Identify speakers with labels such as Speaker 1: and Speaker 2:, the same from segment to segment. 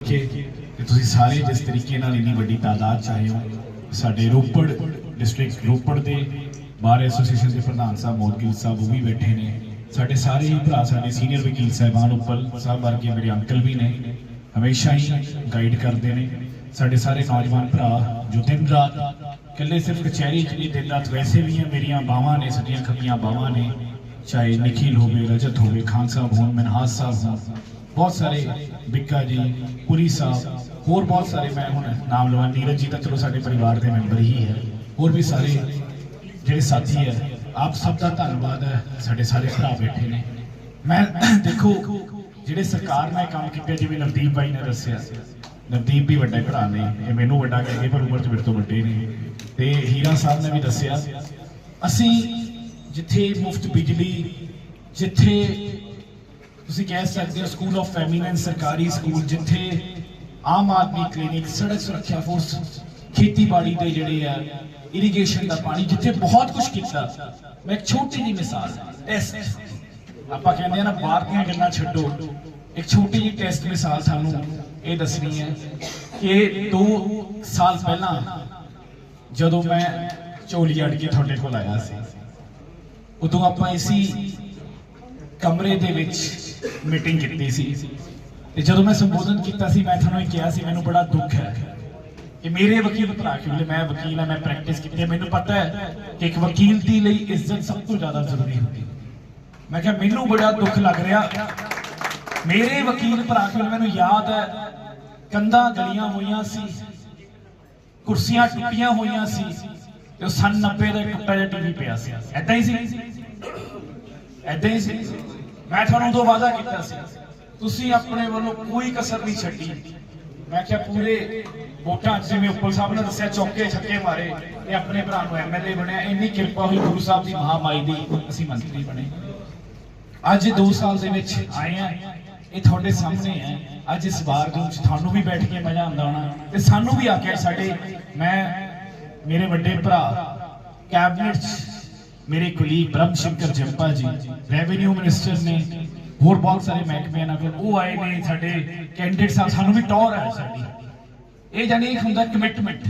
Speaker 1: ਕਿ ਕਿ ਤੁਸੀਂ ਸਾਰੇ ਜਿਸ ਤਰੀਕੇ ਨਾਲ ਇੰਨੀ ਵੱਡੀ ਤਾਦਾਦ ਚ ਆਏ ਹੋ, ਸਾਡੇ ਰੋਪੜ ਡਿਸਟ੍ਰਿਕਟ ਰੋਪੜ ਦੇ ਬਾਰ ਐਸੋਸੀਏਸ਼ਨ ਦੇ ਪ੍ਰਧਾਨ ਸਾਹਿਬ ਮੋਦਗਿਲ ਸਾਹਿਬ, ਉਹ ਵੀ ਬੈਠੇ ਨੇ। ਸਾਡੇ ਸਾਰੇ ਹੀ ਭਰਾ, ਸਾਡੇ ਸੀਨੀਅਰ ਵਕੀਲ ਸਾਹਿਬਾਨ ਉੱਪਲ ਸਾਹਿਬ ਵਰਗੇ ਮੇਰੇ ਅੰਕਲ ਵੀ ਨੇ, ਹਮੇਸ਼ਾ ਹੀ ਗਾਈਡ ਕਰਦੇ ਨੇ। ਸਾਡੇ ਸਾਰੇ ਨੌਜਵਾਨ ਭਰਾ ਜੋ ਦਿਨ ਰਾਤ ਇਕੱਲੇ ਸਿਰਫ ਕਚਹਿਰੀ ਚ ਨਹੀਂ, ਦਿਨ ਰਾਤ ਵੈਸੇ ਵੀ ਹੈ, ਮੇਰੀਆਂ ਬਾਹਾਂ ਨੇ ਸੱਜੀਆਂ ਖੱਬੀਆਂ ਬਾਹਾਂ ਨੇ, ਚਾਹੇ ਨikhil ਹੋਵੇ, ਰਜਤ ਹੋਵੇ, ਖਾਨ ਸਾਹਿਬ ਹੋਣ, ਮਨਹਾਸ ਸਾਹਿਬ ਹੋਣ ਬਹੁਤ ਸਾਰੇ ਬਿੱਕਾ ਜੀ, ਪੁਰੀ ਸਾਹਿਬ, ਹੋਰ ਬਹੁਤ ਸਾਰੇ ਮੈਂ ਹੁਣ ਨਾਮ ਲਵਾਂ ਨੀਰਜ ਜੀ ਤਾਂ ਚਲੋ ਸਾਡੇ ਪਰਿਵਾਰ ਦੇ ਮੈਂਬਰ ਹੀ ਹੈ। ਹੋਰ ਵੀ ਸਾਰੇ ਜਿਹੜੇ ਸਾਥੀ ਹੈ, ਆਪ ਸਭ ਦਾ ਧੰਨਵਾਦ ਹੈ, ਸਾਡੇ ਸਾਰੇ ਭਰਾ ਬੈਠੇ ਨੇ। ਮੈਂ ਦੇਖੋ, ਜਿਹੜੇ ਸਰਕਾਰ ਨੇ ਕੰਮ ਕੀਤੇ, ਜਿਵੇਂ ਨਵਦੀਪ ਭਾਈ ਨੇ ਦੱਸਿਆ, ਨਵਦੀਪ ਵੀ ਵੱਡੇ ਭਰਾ ਨੇ, ਇਹ ਮੈਨੂੰ ਵੱਡਾ ਕਹਿੰਦੇ ਪਰ ਉਮਰ 'ਚ ਮੇਰੇ ਤੋਂ ਵੱਡੇ ਨੇ। ਤੇ ਹੀਰਾ ਸਾਹਿਬ ਨੇ ਵੀ ਦੱਸਿਆ, ਅਸੀਂ ਜਿੱਥੇ ਮੁਫਤ ਬਿਜਲੀ, ਜਿੱਥੇ ਤੁਸੀਂ ਕਹਿ ਸਕਦੇ ਹੋ ਸਕੂਲ ਆਫ ਫੈਮਿਨਨ ਸਰਕਾਰੀ ਸਕੂਲ ਜਿੱਥੇ ਆਮ ਆਦਮੀ ਕਲੀਨਿਕ ਸੜਕ ਸੁਰੱਖਿਆ ਫੋਰਸ ਖੇਤੀਬਾੜੀ ਦੇ ਜਿਹੜੇ ਆ ਇਰੀਗੇਸ਼ਨ ਦਾ ਪਾਣੀ ਜਿੱਥੇ ਬਹੁਤ ਕੁਝ ਕੀਤਾ। ਮੈਂ ਇੱਕ ਛੋਟੀ ਜਿਹੀ ਮਿਸਾਲ ਟੈਸਟ ਆਪਾਂ ਕਹਿੰਦੇ ਆ ਨਾ, ਬਾਹਰ ਦੀਆਂ ਗੱਲਾਂ ਛੱਡੋ। ਇੱਕ ਛੋਟੀ ਜਿਹੀ ਟੈਸਟ ਮਿਸਾਲ ਸਾਨੂੰ ਇਹ ਦੱਸਣੀ ਹੈ ਕਿ 2 ਸਾਲ ਪਹਿਲਾਂ ਜਦੋਂ ਮੈਂ ਝੋਲੀ ਅੜ ਕੇ ਤੁਹਾਡੇ ਕੋਲ ਆਇਆ ਸੀ, ਉਦੋਂ ਆਪਾਂ ਇਸੀ ਕਮਰੇ ਦੇ ਵਿੱਚ ਮੀਟਿੰਗ ਕੀਤੀ ਸੀ। ਤੇ ਜਦੋਂ ਮੈਂ ਸੰਬੋਧਨ ਕੀਤਾ ਸੀ, ਮੈਂ ਤੁਹਾਨੂੰ ਇਹ ਕਿਹਾ ਸੀ, ਮੈਨੂੰ ਬੜਾ ਦੁੱਖ ਹੈ ਕਿ ਮੇਰੇ ਵਕੀਲ ਭਰਾ, ਕਿਉਂਕਿ ਮੈਂ ਵਕੀਲ ਹਾਂ, ਮੈਂ ਪ੍ਰੈਕਟਿਸ ਕੀਤੀ ਹੈ, ਮੈਨੂੰ ਪਤਾ ਹੈ ਕਿ ਇੱਕ ਵਕੀਲ ਦੀ ਲਈ ਇੱਜ਼ਤ ਸਭ ਤੋਂ ਜ਼ਿਆਦਾ ਜ਼ਰੂਰੀ ਹੁੰਦੀ ਮੈਂ ਕਿਹਾ, ਮੈਨੂੰ ਬੜਾ ਦੁੱਖ ਲੱਗ ਰਿਹਾ। ਮੇਰੇ ਵਕੀਲ ਭਰਾ ਕੋਲ ਮੈਨੂੰ ਯਾਦ ਹੈ, ਕੰਧਾਂ ਗਲੀਆਂ ਹੋਈਆਂ ਸੀ, ਕੁਰਸੀਆਂ ਟੁੱਟੀਆਂ ਹੋਈਆਂ ਸੀ, ਤੇ ਉਹ ਸਨ 90 ਦਾ ਇੱਕ ਟੁੱਟਾ ਜਿਹਾ ਟੀਵੀ ਪਿਆ ਸੀ। ਐਦਾਂ ਹੀ ਸੀ। ਐਦਾਂ ਹੀ ਸੀ। ਮੈਂ ਤੁਹਾਨੂੰ ਉਦੋਂ ਵਾਅਦਾ ਕੀਤਾ ਸੀ, ਤੁਸੀਂ ਆਪਣੇ ਵੱਲੋਂ ਕੋਈ ਕਸਰ ਨਹੀਂ ਛੱਡੀ। ਮੈਂ ਕਿਹਾ ਪੂਰੇ ਵੋਟਾਂ 'ਚ ਜਿਵੇਂ ਉੱਪਲ ਸਾਹਿਬ ਨੇ ਦੱਸਿਆ, ਚੌਕੇ ਛੱਕੇ ਮਾਰੇ ਤੇ ਆਪਣੇ ਭਰਾ ਨੂੰ ਐਮਐਲਏ ਬਣਿਆ, ਇੰਨੀ ਕਿਰਪਾ ਹੋਈ ਗੁਰੂ ਸਾਹਿਬ ਦੀ ਮਹਾਮਾਈ ਦੀ, ਅਸੀਂ ਮੰਤਰੀ ਬਣੇ। ਅੱਜ 2 ਸਾਲ ਦੇ ਵਿੱਚ ਆਏ ਆ, ਇਹ ਤੁਹਾਡੇ ਸਾਹਮਣੇ ਹੈ ਅੱਜ ਇਸ ਵਾਰ ਦੇ ਵਿੱਚ ਤੁਹਾਨੂੰ ਵੀ ਬੈਠ ਕੇ ਮਜ਼ਾ ਆਉਂਦਾ ਹੋਣਾ ਤੇ ਸਾਨੂੰ ਵੀ ਆ ਕੇ ਸਾਡੇ, ਮੈਂ, ਮੇਰੇ ਵੱਡੇ ਭਰਾ, ਕੈਬਨਿਟ 'ਚ ਮੇਰੇ ਕੁਲੀਗ ਬ੍ਰਹਮ ਸ਼ੰਕਰ ਜੰਪਾ ਜੀ ਰੈਵਨਿਊ ਮਿਨਿਸਟਰ ਨੇ, ਹੋਰ ਬਹੁਤ ਸਾਰੇ ਮਹਿਕਮੇ ਨਾਲ ਉਹ ਆਏ ਨੇ ਸਾਡੇ ਕੈਂਡੀਡੇਟ ਸਾਹਿਬ, ਸਾਨੂੰ ਵੀ ਟੌਰ ਹੈ ਸਾਡੀ। ਇਹ ਜਾਨੀ ਇੱਕ ਹੁੰਦਾ ਕਮਿਟਮੈਂਟ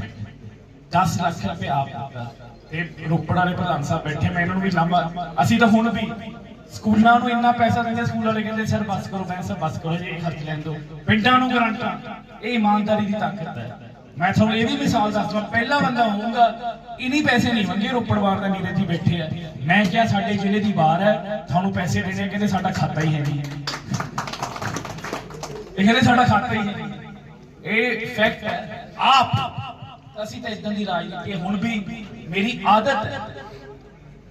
Speaker 1: 10 ਲੱਖ ਰੁਪਏ ਆਪ ਦਿੱਤਾ ਤੇ ਰੋਪੜ ਵਾਲੇ ਪ੍ਰਧਾਨ ਸਾਹਿਬ ਬੈਠੇ, ਮੈਂ ਇਹਨਾਂ ਨੂੰ ਵੀ ਲਾਂਭਾ। ਅਸੀਂ ਤਾਂ ਹੁਣ ਵੀ ਸਕੂਲਾਂ ਨੂੰ ਇੰਨਾ ਪੈਸਾ ਦਿੰਦੇ, ਸਕੂਲ ਵਾਲੇ ਕਹਿੰਦੇ, ਸਰ, ਬਸ ਕਰੋ, ਮੈਂ ਸਰ, ਬਸ ਕਰੋ, ਜੀ ਖਰਚ ਲੈਣ ਦਿਓ। ਪਿੰਡਾਂ ਨੂੰ ਗਰੰਟਾਂ। ਇਹ ਇਮਾਨਦਾਰੀ ਦੀ ਤਾਕਤ ਹੈ। ਮੈਂ ਤੁਹਾਨੂੰ ਇਹ ਵੀ ਮਿਸਾਲ ਦੱਸਦਾ ਪਹਿਲਾ ਬੰਦਾ ਹੋਊਗਾ ਇਨੀ ਪੈਸੇ ਨਹੀਂ ਮੰਗੇ ਰੋਪੜ ਦਾ ਨੀਰਜ ਜੀ ਬੈਠੇ ਆ। ਮੈਂ ਕਿਹਾ ਸਾਡੇ ਜ਼ਿਲ੍ਹੇ ਦੀ ਵਾਰ ਹੈ ਤੁਹਾਨੂੰ ਪੈਸੇ ਦੇਣੇ ਕਹਿੰਦੇ ਸਾਡਾ ਖਾਤਾ ਹੀ ਹੈ ਨਹੀਂ। ਇਹ ਕਹਿੰਦੇ ਸਾਡਾ ਖਾਤਾ ਹੀ ਹੈ ਇਹ ਫੈਕਟ ਹੈ ਆਪ ਅਸੀਂ ਤਾਂ ਇਦਾਂ ਦੀ ਰਾਜਨੀਤੀ ਹੈ, ਹੁਣ ਵੀ ਮੇਰੀ ਆਦਤ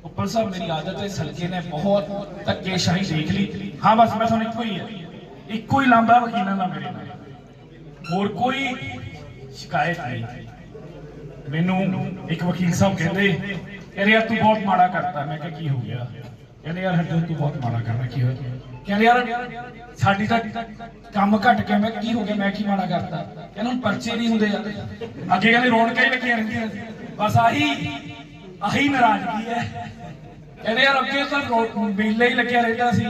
Speaker 1: ਉੱਪਰ ਸਾਹਿਬ ਮੇਰੀ ਆਦਤ ਹੈ ਸਲਕੇ ਨੇ ਬਹੁਤ ਧੱਕੇਸ਼ਾਹੀ ਦੇਖ ਲਈ। ਹਾਂ ਬਸ ਮੈਂ ਤੁਹਾਨੂੰ ਇੱਕੋ ਹੀ ਹੈ ਇੱਕੋ ਹੀ ਲਾਂਬਾ ਵਕੀਲਾਂ ਦਾ ਮੇਰੇ ਨਾਲ। ਹੋਰ ਕੋਈ ਸ਼ਿਕਾਇਤ ਨਹੀਂ ਮੈਨੂੰ ਇੱਕ ਵਕੀਲ ਸਾਹਿਬ ਕਹਿੰਦੇ ਕਹਿੰਦੇ ਯਾਰ ਤੂੰ ਬਹੁਤ ਮਾੜਾ ਕਰਤਾ। ਮੈਂ ਕਿਹਾ, ਕੀ ਹੋ ਗਿਆ? ਕਹਿੰਦੇ ਯਾਰ ਹਰਜਨ ਤੂੰ ਬਹੁਤ ਮਾੜਾ ਕਰਦਾ ਕੀ ਹੋਇਆ? ਕਹਿੰਦੇ ਯਾਰ, ਸਾਡੀ ਤਾਂ ਕੰਮ ਘਟ ਗਿਆ। ਮੈਂ ਕੀ ਹੋ ਗਿਆ? ਮੈਂ ਕੀ ਮਾੜਾ ਕਰਤਾ? ਕਹਿੰਦੇ ਹੁਣ ਪਰਚੇ ਨਹੀਂ ਹੁੰਦੇ ਯਾਰ। ਅੱਗੇ ਕਹਿੰਦੇ ਰੌਣਕਾਂ ਹੀ ਲੱਗੀਆਂ ਰਹਿੰਦੀਆਂ। ਬਸ ਆਹੀ ਆਹੀ ਨਾਰਾਜ਼ਗੀ ਹੈ। ਕਹਿੰਦੇ ਯਾਰ, ਅੱਗੇ ਤਾਂ ਰੋ- ਹੀ ਲੱਗਿਆ ਰਹਿੰਦਾ ਸੀ।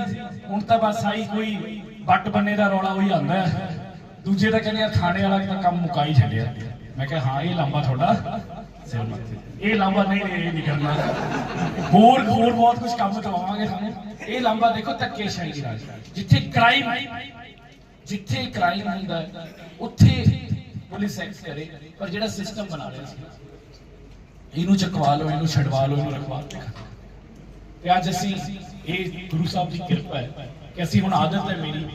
Speaker 1: ਹੁਣ ਤਾਂ ਬਸ ਆਹੀ ਕੋਈ ਵੱਟ ਬੰਨੇ ਦਾ ਰੌਲਾ ਉਹੀ ਆਉਂਦਾ ਹੈ। ਦੂਜੇ ਤਾਂ ਕਹਿੰਦੇ ਯਾਰ ਥਾਣੇ ਵਾਲਾ ਤਾਂ ਕੰਮ ਮੁਕਾਈ ਛੱਡਿਆ। ਮੈਂ ਕਿਹਾ, ਹਾਂ, ਇਹ ਲਾਂਬਾ ਤੁਹਾਡਾ। ਸਿਰ ਮੱਥੇ ਇਹ ਲੰਬਾ ਨਹੀਂ ਨਹੀਂ ਇਹ ਨਹੀਂ ਕਰਨਾ। ਹੋਰ ਹੋਰ ਬਹੁਤ ਕੁਝ ਕੰਮ ਕਰਵਾਵਾਂਗੇ ਸਾਨੂੰ ਇਹ ਲੰਬਾ ਦੇਖੋ ਧੱਕੇਸ਼ਾਹੀ ਦੀ ਰਾਜ। ਜਿੱਥੇ ਕ੍ਰਾਈਮ ਜਿੱਥੇ ਕ੍ਰਾਈਮ ਹੁੰਦਾ ਉੱਥੇ ਪੁਲਿਸ ਐਕਟ ਕਰੇ, ਪਰ ਜਿਹੜਾ ਸਿਸਟਮ ਬਣਾ ਰਿਹਾ ਸੀ, ਇਹਨੂੰ ਚਕਵਾ ਲਓ, ਇਹਨੂੰ ਛਡਵਾ ਲਓ, ਇਹਨੂੰ ਰਖਵਾ ਲਓ। ਤੇ ਅੱਜ ਅਸੀਂ, ਇਹ ਗੁਰੂ ਸਾਹਿਬ ਦੀ ਕਿਰਪਾ ਹੈ ਕਿ ਅਸੀਂ ਹੁਣ ਆਦਤ ਹੈ ਮੇਰੀ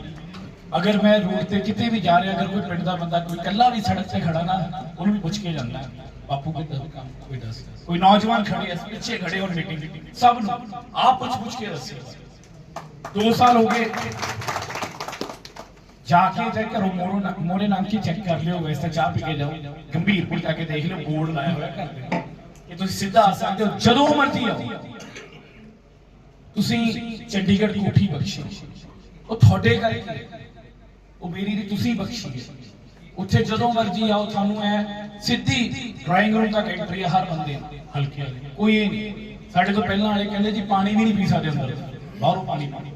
Speaker 1: ਅਗਰ ਮੈਂ ਰੋਡ ਤੇ ਕਿਤੇ ਵੀ ਜਾ ਰਿਹਾ, ਅਗਰ ਕੋਈ ਪਿੰਡ ਦਾ ਬੰਦਾ ਕੋਈ ਇਕੱਲਾ ਵੀ ਸੜਕ ਤੇ ਖੜਾ ਨਾ, ਉਹਨੂੰ ਵੀ ਪੁੱਛ ਕੇ ਜਾਂਦਾ। ਬਾਪੂ ਕਿੱਦਾਂ ਕੰਮ, ਕੋਈ ਦੱਸ ਕੋਈ ਨੌਜਵਾਨ ਖੜੇ ਐ ਪਿੱਛੇ ਖੜੇ ਹੋਣ ਮੀਟਿੰਗ ਸਭ ਨੂੰ ਆਪ ਪੁੱਛ ਪੁੱਛ ਕੇ ਦੱਸਿਓ 2 ਸਾਲ ਹੋ ਗਏ। ਜਾ ਕੇ ਜੇ ਘਰੋਂ ਮੋਰੋ ਮੋਰੇ ਨਾਮ ਕੀ ਚੈੱਕ ਕਰ ਲਿਓ, ਵੈਸੇ ਚਾਹ ਪੀ ਕੇ ਜਾਓ। ਗੰਭੀਰਪੁਰ ਜਾ ਕੇ ਦੇਖ ਲਿਓ, ਬੋਰਡ ਲਾਇਆ ਹੋਇਆ ਘਰ ਦੇ ਕਿ ਤੁਸੀਂ ਸਿੱਧਾ ਆ ਸਕਦੇ ਹੋ, ਜਦੋਂ ਮਰਜ਼ੀ ਆਓ। ਤੁਸੀਂ ਚੰਡੀਗੜ੍ਹ ਕੋਠੀ ਬਖਸ਼ੀ। ਉਹ ਤੁਹਾਡੇ ਕਰਕੇ ਉਹ ਮੇਰੀ ਨਹੀਂ ਤੁਸੀਂ ਬਖਸ਼ੀ ਹੈ। ਉੱਥੇ ਜਦੋਂ ਮਰਜ਼ੀ ਆਓ ਤੁਹਾਨੂੰ ਐ ਸਿੱਧੀ ਡਰਾਇੰਗ ਰੂਮ ਤੱਕ ਐਂਟਰੀ ਹੈ ਹਰ ਬੰਦੇ ਦੀ, ਹਲਕੀ ਕੋਈ ਇਹ ਨਹੀਂ। ਸਾਡੇ ਤੋਂ ਪਹਿਲਾਂ ਵਾਲੇ ਕਹਿੰਦੇ ਜੀ ਪਾਣੀ ਵੀ ਨਹੀਂ ਪੀ ਸਕਦੇ ਅੰਦਰ। ਬਾਹਰੋਂ ਪਾਣੀ ਪਾਣੀ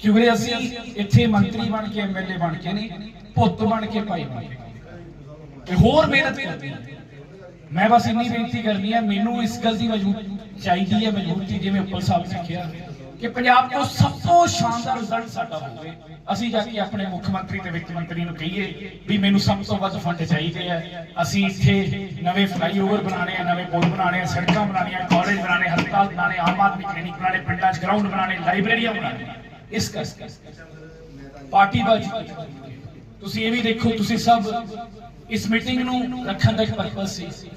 Speaker 1: ਕਿਉਂਕਿ ਅਸੀਂ ਇੱਥੇ ਮੰਤਰੀ ਬਣ ਕੇ ਐਮਐਲਏ ਬਣ ਕੇ ਨਹੀਂ ਭੁੱਤ ਬਣ ਕੇ ਭਾਈ ਬਣ ਕੇ। ਤੇ ਹੋਰ ਮਿਹਨਤ ਕਰਨੀ ਮੈਂ ਬਸ ਇੰਨੀ ਬੇਨਤੀ ਕਰਨੀ ਹੈ ਮੈਨੂੰ ਇਸ ਗੱਲ ਦੀ ਮਜ਼ਬੂਤ ਚਾਹੀਦੀ ਹੈ ਮਜ਼ਬੂਤੀ ਜਿਵੇਂ ਉੱਪਰ ਸਾਹਿਬ ਨੇ ਕਿਹਾ। ਕਿ ਪੰਜਾਬ ਤੋਂ ਸਭ ਤੋਂ ਸ਼ਾਨਦਾਰ ਰਿਜ਼ਲਟ ਸਾਡਾ ਹੋਵੇ। ਅਸੀਂ ਜਾ ਕੇ ਆਪਣੇ ਮੁੱਖ ਮੰਤਰੀ ਤੇ ਵਿੱਤ ਮੰਤਰੀ ਨੂੰ ਕਹੀਏ ਵੀ ਮੈਨੂੰ ਸਭ ਤੋਂ ਵੱਧ ਫੰਡ ਚਾਹੀਦੇ ਆ। ਅਸੀਂ ਇੱਥੇ ਨਵੇਂ ਫਲਾਈਓਵਰ ਬਣਾਣੇ ਆ, ਨਵੇਂ ਪੁਲ ਬਣਾਣੇ ਆ, ਸੜਕਾਂ ਬਣਾਉਣੀਆਂ ਕਾਲਜ ਬਣਾਣੇ ਹਸਪਤਾਲ ਬਣਾਣੇ ਆਮ ਆਦਮੀ ਕਲੀਨਿਕ ਬਣਾਣੇ ਪਿੰਡਾਂ 'ਚ ਗਰਾਊਂਡ ਬਣਾਣੇ ਲਾਇਬ੍ਰੇਰੀਆਂ ਬਣਾਣੇ ਇਸ ਕਰਕੇ ਪਾਰਟੀ ਬਾਜੀ ਤੁਸੀਂ ਇਹ ਵੀ ਦੇਖੋ, ਤੁਸੀਂ ਸਭ ਇਸ ਮੀਟਿੰਗ ਨੂੰ ਰੱਖਣ ਦਾ ਇੱਕ ਪਰਪਸ ਸੀ।